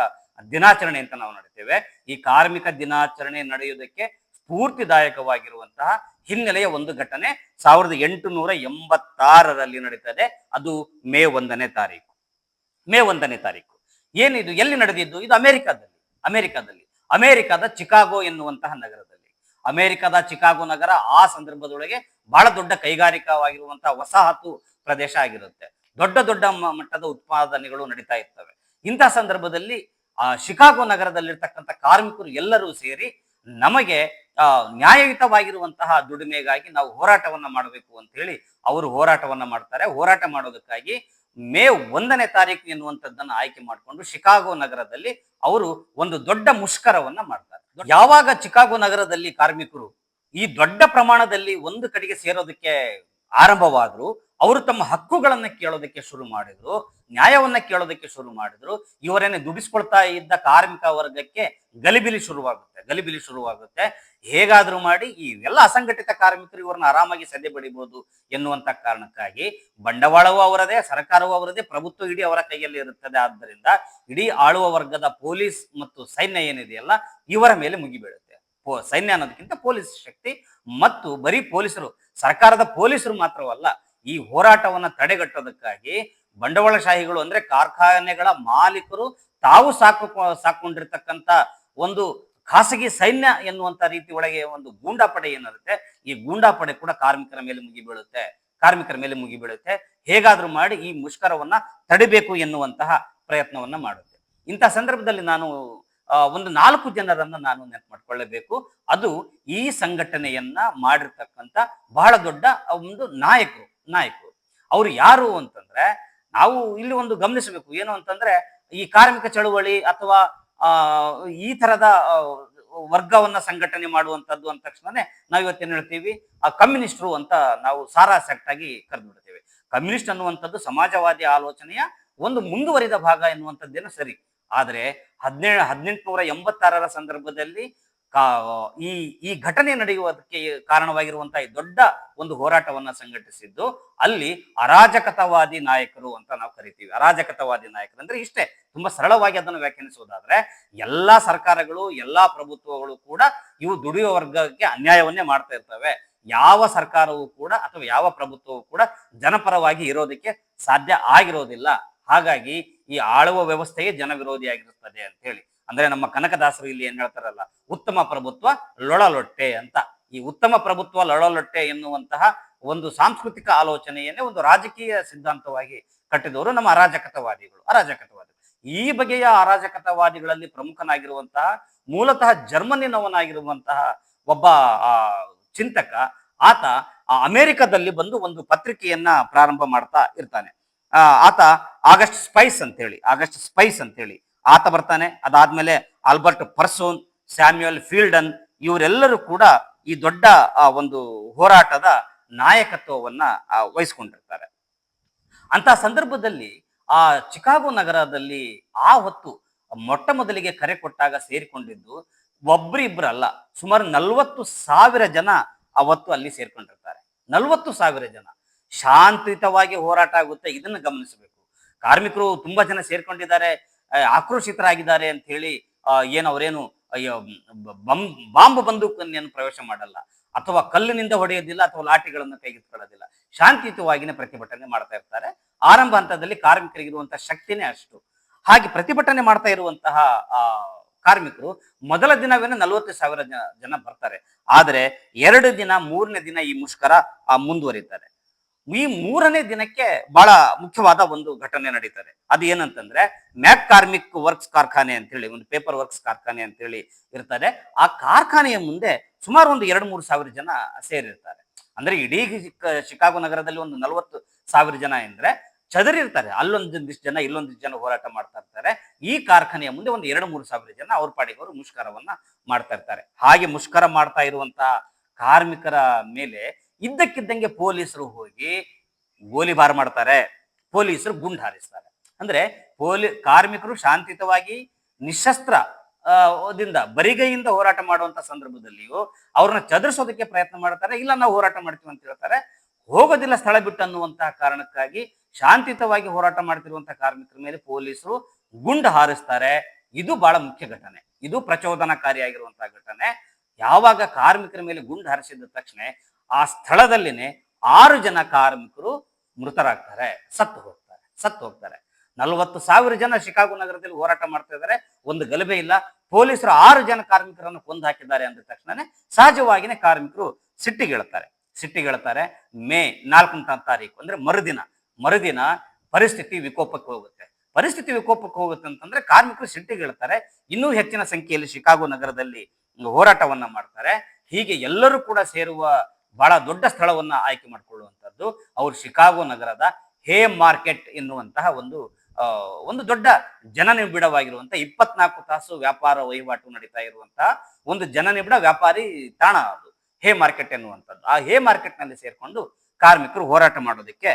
ದಿನಾಚರಣೆ ಅಂತ ನಾವು ನಡೀತೇವೆ. ಈ ಕಾರ್ಮಿಕ ದಿನಾಚರಣೆ ನಡೆಯುವುದಕ್ಕೆ ಸ್ಫೂರ್ತಿದಾಯಕವಾಗಿರುವಂತಹ ಹಿನ್ನೆಲೆಯ ಒಂದು ಘಟನೆ ಸಾವಿರದ ಎಂಟುನೂರ ಎಂಬತ್ತಾರರಲ್ಲಿ ನಡೀತದೆ. ಅದು ಮೇ ಒಂದನೇ ತಾರೀಕು. ಮೇ ಒಂದನೇ ತಾರೀಕು. ಏನಿದು? ಎಲ್ಲಿ ನಡೆದಿದ್ದು? ಇದು ಅಮೆರಿಕದಲ್ಲಿ. ಅಮೆರಿಕದಲ್ಲಿ. ಅಮೆರಿಕದ ಚಿಕಾಗೋ ಎನ್ನುವಂತಹ ನಗರದಲ್ಲಿ. ಅಮೆರಿಕದ ಚಿಕಾಗೋ ನಗರ ಆ ಸಂದರ್ಭದೊಳಗೆ ಬಹಳ ದೊಡ್ಡ ಕೈಗಾರಿಕಾವಾಗಿರುವಂತಹ ವಸಾಹತು ಪ್ರದೇಶ ಆಗಿರುತ್ತೆ. ದೊಡ್ಡ ದೊಡ್ಡ ಮಟ್ಟದ ಉತ್ಪಾದನೆಗಳು ನಡೀತಾ ಇರ್ತವೆ. ಇಂತಹ ಸಂದರ್ಭದಲ್ಲಿ ಆ ಶಿಕಾಗೋ ನಗರದಲ್ಲಿರ್ತಕ್ಕಂಥ ಕಾರ್ಮಿಕರು ಎಲ್ಲರೂ ಸೇರಿ ನಮಗೆ ಆ, ನ್ಯಾಯಯುತವಾಗಿರುವಂತಹ ದುಡಿಮೆಗಾಗಿ ನಾವು ಹೋರಾಟವನ್ನ ಮಾಡಬೇಕು ಅಂತ ಹೇಳಿ ಅವರು ಹೋರಾಟವನ್ನ ಮಾಡ್ತಾರೆ. ಹೋರಾಟ ಮಾಡೋದಕ್ಕಾಗಿ ಮೇ ಒಂದನೇ ತಾರೀಕು ಎನ್ನುವಂಥದ್ದನ್ನ ಆಯ್ಕೆ ಮಾಡಿಕೊಂಡು ಶಿಕಾಗೋ ನಗರದಲ್ಲಿ ಅವರು ಒಂದು ದೊಡ್ಡ ಮುಷ್ಕರವನ್ನ ಮಾಡ್ತಾರೆ. ಯಾವಾಗ ಚಿಕಾಗೋ ನಗರದಲ್ಲಿ ಕಾರ್ಮಿಕರು ಈ ದೊಡ್ಡ ಪ್ರಮಾಣದಲ್ಲಿ ಒಂದು ಕಡೆಗೆ ಸೇರೋದಕ್ಕೆ ಆರಂಭವಾದ್ರು ಅವರು ತಮ್ಮ ಹಕ್ಕುಗಳನ್ನ ಕೇಳೋದಕ್ಕೆ ಶುರು ಮಾಡಿದ್ರು, ನ್ಯಾಯವನ್ನ ಕೇಳೋದಕ್ಕೆ ಶುರು ಮಾಡಿದ್ರು. ಇವರೇನೆ ದುಡಿಸ್ಕೊಳ್ತಾ ಇದ್ದ ಕಾರ್ಮಿಕ ವರ್ಗಕ್ಕೆ ಗಲಿಬಿಲಿ ಶುರುವಾಗುತ್ತೆ ಗಲಿಬಿಲಿ ಶುರುವಾಗುತ್ತೆ. ಹೇಗಾದ್ರೂ ಮಾಡಿ ಈ ಎಲ್ಲ ಅಸಂಘಟಿತ ಕಾರ್ಮಿಕರು ಇವರನ್ನ ಆರಾಮಾಗಿ ಸದೆ ಬಡಿಬಹುದು ಎನ್ನುವಂತ ಕಾರಣಕ್ಕಾಗಿ ಬಂಡವಾಳವೂ ಅವರದೇ, ಸರ್ಕಾರವೂ ಅವರದೇ, ಪ್ರಭುತ್ವ ಇಡೀ ಅವರ ಕೈಯಲ್ಲಿ ಇರುತ್ತದೆ. ಆದ್ದರಿಂದ ಇಡೀ ಆಳುವ ವರ್ಗದ ಪೊಲೀಸ್ ಮತ್ತು ಸೈನ್ಯ ಏನಿದೆಯಲ್ಲ, ಇವರ ಮೇಲೆ ಮುಗಿಬೀಳುತ್ತೆ. ಸೈನ್ಯ ಅನ್ನೋದಕ್ಕಿಂತ ಪೊಲೀಸ್ ಶಕ್ತಿ ಮತ್ತು ಬರೀ ಪೊಲೀಸರು, ಸರ್ಕಾರದ ಪೊಲೀಸರು ಮಾತ್ರವಲ್ಲ ಈ ಹೋರಾಟವನ್ನ ತಡೆಗಟ್ಟೋದಕ್ಕಾಗಿ ಬಂಡವಾಳಶಾಹಿಗಳು ಅಂದ್ರೆ ಕಾರ್ಖಾನೆಗಳ ಮಾಲೀಕರು ತಾವು ಸಾಕು ಸಾಕೊಂಡಿರ್ತಕ್ಕಂತ ಒಂದು ಖಾಸಗಿ ಸೈನ್ಯ ಎನ್ನುವಂತ ರೀತಿ ಒಳಗೆ ಒಂದು ಗೂಂಡಾಪಡೆ ಏನಿರುತ್ತೆ, ಈ ಗೂಂಡಾಪಡೆ ಕೂಡ ಕಾರ್ಮಿಕರ ಮೇಲೆ ಮುಗಿ ಬೀಳುತ್ತೆ, ಕಾರ್ಮಿಕರ ಮೇಲೆ ಮುಗಿ ಬೀಳುತ್ತೆ. ಹೇಗಾದ್ರೂ ಮಾಡಿ ಈ ಮುಷ್ಕರವನ್ನ ತಡಿಬೇಕು ಎನ್ನುವಂತಹ ಪ್ರಯತ್ನವನ್ನ ಮಾಡುತ್ತೆ. ಇಂಥ ಸಂದರ್ಭದಲ್ಲಿ ನಾನು ಒಂದು ನಾಲ್ಕು ಜನರನ್ನ ನಾನು ನೆನಪು ಮಾಡ್ಕೊಳ್ಳಬೇಕು. ಅದು ಈ ಸಂಘಟನೆಯನ್ನ ಮಾಡಿರ್ತಕ್ಕಂಥ ಬಹಳ ದೊಡ್ಡ ಒಂದು ನಾಯಕರು. ನಾಯಕರು. ಅವ್ರು ಯಾರು ಅಂತಂದ್ರೆ ನಾವು ಇಲ್ಲಿ ಒಂದು ಗಮನಿಸಬೇಕು. ಏನು ಅಂತಂದ್ರೆ ಈ ಕಾರ್ಮಿಕ ಚಳುವಳಿ ಅಥವಾ ಈ ತರದ ವರ್ಗವನ್ನ ಸಂಘಟನೆ ಮಾಡುವಂತದ್ದು ಅಂದ ತಕ್ಷಣನೇ ನಾವು ಇವತ್ತೇನ್ ಹೇಳ್ತೀವಿ, ಆ ಕಮ್ಯುನಿಸ್ಟ್ರು ಅಂತ ನಾವು ಸಾರಾ ಸೆಕ್ಟ್ ಆಗಿ ಕರೆದ್ಬಿಡ್ತೇವೆ. ಕಮ್ಯುನಿಸ್ಟ್ ಅನ್ನುವಂಥದ್ದು ಸಮಾಜವಾದಿ ಆಲೋಚನೆಯ ಒಂದು ಮುಂದುವರಿದ ಭಾಗ ಎನ್ನುವಂಥದ್ದೇನು ಸರಿ. ಆದ್ರೆ ಹದಿನೇಳು, ಹದಿನೆಂಟುನೂರ ಎಂಬತ್ತಾರರ ಸಂದರ್ಭದಲ್ಲಿ ಕಾ, ಈ ಈ ಘಟನೆ ನಡೆಯುವುದಕ್ಕೆ ಕಾರಣವಾಗಿರುವಂತಹ ಈ ದೊಡ್ಡ ಒಂದು ಹೋರಾಟವನ್ನ ಸಂಘಟಿಸಿದ್ದು, ಅಲ್ಲಿ ಅರಾಜಕತವಾದಿ ನಾಯಕರು ಅಂತ ನಾವು ಕರಿತೀವಿ. ಅರಾಜಕತವಾದಿ ನಾಯಕರು ಅಂದ್ರೆ ಇಷ್ಟೇ, ತುಂಬಾ ಸರಳವಾಗಿ ಅದನ್ನು ವ್ಯಾಖ್ಯಾನಿಸುವುದಾದ್ರೆ, ಎಲ್ಲಾ ಸರ್ಕಾರಗಳು, ಎಲ್ಲಾ ಪ್ರಭುತ್ವಗಳು ಕೂಡ ಇವು ದುಡಿಯುವ ವರ್ಗಕ್ಕೆ ಅನ್ಯಾಯವನ್ನೇ ಮಾಡ್ತಾ ಇರ್ತವೆ. ಯಾವ ಸರ್ಕಾರವೂ ಕೂಡ ಅಥವಾ ಯಾವ ಪ್ರಭುತ್ವವೂ ಕೂಡ ಜನಪರವಾಗಿ ಇರೋದಕ್ಕೆ ಸಾಧ್ಯ ಆಗಿರೋದಿಲ್ಲ. ಹಾಗಾಗಿ ಈ ಆಳುವ ವ್ಯವಸ್ಥೆಯೇ ಜನವಿರೋಧಿಯಾಗಿರುತ್ತದೆ ಅಂತ ಹೇಳಿ. ಅಂದ್ರೆ ನಮ್ಮ ಕನಕದಾಸರು ಇಲ್ಲಿ ಏನ್ ಹೇಳ್ತಾರಲ್ಲ, ಉತ್ತಮ ಪ್ರಭುತ್ವ ಲೊಳಲೊಟ್ಟೆ ಅಂತ. ಈ ಉತ್ತಮ ಪ್ರಭುತ್ವ ಲೊಳಲೊಟ್ಟೆ ಎನ್ನುವಂತಹ ಒಂದು ಸಾಂಸ್ಕೃತಿಕ ಆಲೋಚನೆಯನ್ನೇ ಒಂದು ರಾಜಕೀಯ ಸಿದ್ಧಾಂತವಾಗಿ ಕಟ್ಟಿದವರು ನಮ್ಮ ಅರಾಜಕತವಾದಿಗಳು. ಅರಾಜಕತವಾದಿಗಳು. ಈ ಬಗೆಯ ಅರಾಜಕತವಾದಿಗಳಲ್ಲಿ ಪ್ರಮುಖನಾಗಿರುವಂತಹ, ಮೂಲತಃ ಜರ್ಮನಿನವನಾಗಿರುವಂತಹ ಒಬ್ಬ ಚಿಂತಕ, ಆತ ಅಮೆರಿಕದಲ್ಲಿ ಬಂದು ಒಂದು ಪತ್ರಿಕೆಯನ್ನ ಪ್ರಾರಂಭ ಮಾಡ್ತಾ ಇರ್ತಾನೆ. ಆತ ಆಗಸ್ಟ್ ಸ್ಪೈಸ್ ಅಂತ ಹೇಳಿ, ಆಗಸ್ಟ್ ಸ್ಪೈಸ್ ಅಂತ ಹೇಳಿ. ಆತ ಬರ್ತಾನೆ. ಅದಾದ್ಮೇಲೆ ಆಲ್ಬರ್ಟ್ ಪರ್ಸೋನ್, ಸ್ಯಾಮ್ಯುಯಲ್ ಫೀಲ್ಡನ್ ಇವರೆಲ್ಲರೂ ಕೂಡ ಈ ದೊಡ್ಡ ಒಂದು ಹೋರಾಟದ ನಾಯಕತ್ವವನ್ನ ವಹಿಸ್ಕೊಂಡಿರ್ತಾರೆ. ಅಂತ ಸಂದರ್ಭದಲ್ಲಿ ಆ ಚಿಕಾಗೋ ನಗರದಲ್ಲಿ ಆ ಹೊತ್ತು ಮೊಟ್ಟ ಮೊದಲಿಗೆ ಕರೆ ಕೊಟ್ಟಾಗ ಸೇರಿಕೊಂಡಿದ್ದು ಒಬ್ರಿಬ್ರಲ್ಲ. ಸುಮಾರು ನಲ್ವತ್ತು ಸಾವಿರ ಜನ ಅವತ್ತು ಅಲ್ಲಿ ಸೇರ್ಕೊಂಡಿರ್ತಾರೆ. ನಲ್ವತ್ತು ಸಾವಿರ ಜನ. ಶಾಂತಿಯುತವಾಗಿ ಹೋರಾಟ ಆಗುತ್ತೆ. ಇದನ್ನು ಗಮನಿಸಬೇಕು. ಕಾರ್ಮಿಕರು ತುಂಬಾ ಜನ ಸೇರ್ಕೊಂಡಿದ್ದಾರೆ. ಆಕ್ರೋಶಿತರಾಗಿದ್ದಾರೆ ಅಂತ ಹೇಳಿ ಏನು ಅವರೇನು, ಅಯ್ಯೋ ಬಾಂಬ್ ಬಂದೂಕನ್ನೇನು ಪ್ರವೇಶ ಮಾಡಲ್ಲ. ಅಥವಾ ಕಲ್ಲಿನಿಂದ ಹೊಡೆಯೋದಿಲ್ಲ, ಅಥವಾ ಲಾಠಿಗಳನ್ನು ಕೈಗೆತ್ಕೊಳ್ಳೋದಿಲ್ಲ ಶಾಂತಿಯುತವಾಗಿನೇ ಪ್ರತಿಭಟನೆ ಮಾಡ್ತಾ ಇರ್ತಾರೆ. ಆರಂಭ ಹಂತದಲ್ಲಿ ಕಾರ್ಮಿಕರಿಗಿರುವಂತಹ ಶಕ್ತಿನೇ ಅಷ್ಟು. ಹಾಗೆ ಪ್ರತಿಭಟನೆ ಮಾಡ್ತಾ ಇರುವಂತಹ, ಆ, ಕಾರ್ಮಿಕರು ಮೊದಲ ದಿನವೇನೆ ನಲವತ್ತು ಸಾವಿರ ಜನ ಜನ ಬರ್ತಾರೆ. ಆದರೆ ಎರಡು ದಿನ, ಮೂರನೇ ದಿನ ಈ ಮುಷ್ಕರ ಮುಂದುವರಿತಾರೆ ಈ ಮೂರನೇ ದಿನಕ್ಕೆ ಬಹಳ ಮುಖ್ಯವಾದ ಒಂದು ಘಟನೆ ನಡೀತದೆ. ಅದು ಏನಂತಂದ್ರೆ, ಮ್ಯಾಕ್ ಕಾರ್ಮಿಕ್ ವರ್ಕ್ಸ್ ಕಾರ್ಖಾನೆ ಅಂತ ಹೇಳಿ ಒಂದು ಪೇಪರ್ ವರ್ಕ್ಸ್ ಕಾರ್ಖಾನೆ ಅಂತ ಹೇಳಿ ಇರ್ತದೆ. ಆ ಕಾರ್ಖಾನೆಯ ಮುಂದೆ ಸುಮಾರು ಒಂದು ಎರಡು ಮೂರು ಸಾವಿರ ಜನ ಸೇರಿರ್ತಾರೆ. ಅಂದ್ರೆ ಇಡೀ ಶಿಕ- ಶಿಕಾಗೋ ನಗರದಲ್ಲಿ ಒಂದು ನಲವತ್ತು ಸಾವಿರ ಜನ ಅಂದ್ರೆ ಚದರಿರ್ತಾರೆ. ಅಲ್ಲೊಂದಿಷ್ಟು ಜನ, ಇಲ್ಲೊಂದಿಷ್ಟು ಜನ ಹೋರಾಟ ಮಾಡ್ತಾ ಇರ್ತಾರೆ. ಈ ಕಾರ್ಖಾನೆಯ ಮುಂದೆ ಒಂದು ಎರಡು ಮೂರು ಸಾವಿರ ಜನ ಅವ್ರ ಪಾಡಿಗೆ ಅವರು ಮುಷ್ಕರವನ್ನ ಮಾಡ್ತಾ ಇರ್ತಾರೆ. ಹಾಗೆ ಮುಷ್ಕರ ಮಾಡ್ತಾ ಇರುವಂತಹ ಕಾರ್ಮಿಕರ ಮೇಲೆ ಇದ್ದಕ್ಕಿದ್ದಂಗೆ ಪೊಲೀಸರು ಹೋಗಿ ಗೋಲಿಬಾರ್ ಮಾಡ್ತಾರೆ, ಪೊಲೀಸರು ಗುಂಡು ಹಾರಿಸ್ತಾರೆ. ಅಂದ್ರೆ ಪೊಲೀ, ಕಾರ್ಮಿಕರು ಶಾಂತಿಯುತವಾಗಿ ನಿಶಸ್ತ್ರ ದಿಂದ ಬರಿಗೈಯಿಂದ ಹೋರಾಟ ಮಾಡುವಂತ ಸಂದರ್ಭದಲ್ಲಿಯೂ ಅವ್ರನ್ನ ಚದುರಿಸೋದಕ್ಕೆ ಪ್ರಯತ್ನ ಮಾಡ್ತಾರೆ, ಇಲ್ಲ ನಾವು ಹೋರಾಟ ಮಾಡ್ತೀವಿ ಅಂತ ಹೇಳ್ತಾರೆ. ಹೋಗೋದಿಲ್ಲ ಸ್ಥಳ ಬಿಟ್ಟು ಅನ್ನುವಂತಹ ಕಾರಣಕ್ಕಾಗಿ ಶಾಂತಿಯುತವಾಗಿ ಹೋರಾಟ ಮಾಡ್ತಿರುವಂತಹ ಕಾರ್ಮಿಕರ ಮೇಲೆ ಪೊಲೀಸರು ಗುಂಡು ಹಾರಿಸ್ತಾರೆ. ಇದು ಬಹಳ ಮುಖ್ಯ ಘಟನೆ. ಇದು ಪ್ರಚೋದನಕಾರಿಯಾಗಿರುವಂತಹ ಘಟನೆ. ಯಾವಾಗ ಕಾರ್ಮಿಕರ ಮೇಲೆ ಗುಂಡು ಹಾರಿಸಿದ ತಕ್ಷಣ ಆ ಸ್ಥಳದಲ್ಲಿನೇ ಆರು ಜನ ಕಾರ್ಮಿಕರು ಮೃತರಾಗ್ತಾರೆ. ಸತ್ತು ಹೋಗ್ತಾರೆ ಸತ್ತು ಹೋಗ್ತಾರೆ. ನಲವತ್ತು ಸಾವಿರ ಜನ ಶಿಕಾಗೋ ನಗರದಲ್ಲಿ ಹೋರಾಟ ಮಾಡ್ತಾ ಇದ್ದಾರೆ. ಒಂದು ಗಲಭೆ ಇಲ್ಲ. ಪೊಲೀಸರು ಆರು ಜನ ಕಾರ್ಮಿಕರನ್ನು ಕೊಂದು ಹಾಕಿದ್ದಾರೆ ಅಂದ ತಕ್ಷಣನೇ ಸಹಜವಾಗಿನೇ ಕಾರ್ಮಿಕರು ಸಿಟ್ಟಿಗೇಳ್ತಾರೆ ಸಿಟ್ಟಿಗೇಳ್ತಾರೆ ಮೇ ನಾಲ್ಕನೇ ತಾರೀಕು, ಅಂದ್ರೆ ಮರುದಿನ ಮರುದಿನ ಪರಿಸ್ಥಿತಿ ವಿಕೋಪಕ್ಕೆ ಹೋಗುತ್ತೆ. ಪರಿಸ್ಥಿತಿ ವಿಕೋಪಕ್ಕೆ ಹೋಗುತ್ತೆ ಅಂತಂದ್ರೆ ಕಾರ್ಮಿಕರು ಸಿಟ್ಟಿಗೇಳ್ತಾರೆ ಇನ್ನೂ ಹೆಚ್ಚಿನ ಸಂಖ್ಯೆಯಲ್ಲಿ ಶಿಕಾಗೋ ನಗರದಲ್ಲಿ ಹೋರಾಟವನ್ನ ಮಾಡ್ತಾರೆ. ಹೀಗೆ ಎಲ್ಲರೂ ಕೂಡ ಸೇರುವ ಬಹಳ ದೊಡ್ಡ ಸ್ಥಳವನ್ನ ಆಯ್ಕೆ ಮಾಡಿಕೊಳ್ಳುವಂಥದ್ದು ಅವರು ಶಿಕಾಗೋ ನಗರದ ಹೇ ಮಾರ್ಕೆಟ್ ಎನ್ನುವಂತಹ ಒಂದು ಒಂದು ದೊಡ್ಡ ಜನನಿಬಿಡವಾಗಿರುವಂತಹ ಇಪ್ಪತ್ನಾಲ್ಕು ತಾಸು ವ್ಯಾಪಾರ ವಹಿವಾಟು ನಡೀತಾ ಇರುವಂತಹ ಒಂದು ಜನನಿಬಿಡ ವ್ಯಾಪಾರಿ ತಾಣ ಅದು, ಹೇ ಮಾರ್ಕೆಟ್ ಎನ್ನುವಂಥದ್ದು. ಆ ಹೇ ಮಾರ್ಕೆಟ್ನಲ್ಲಿ ಸೇರ್ಕೊಂಡು ಕಾರ್ಮಿಕರು ಹೋರಾಟ ಮಾಡೋದಕ್ಕೆ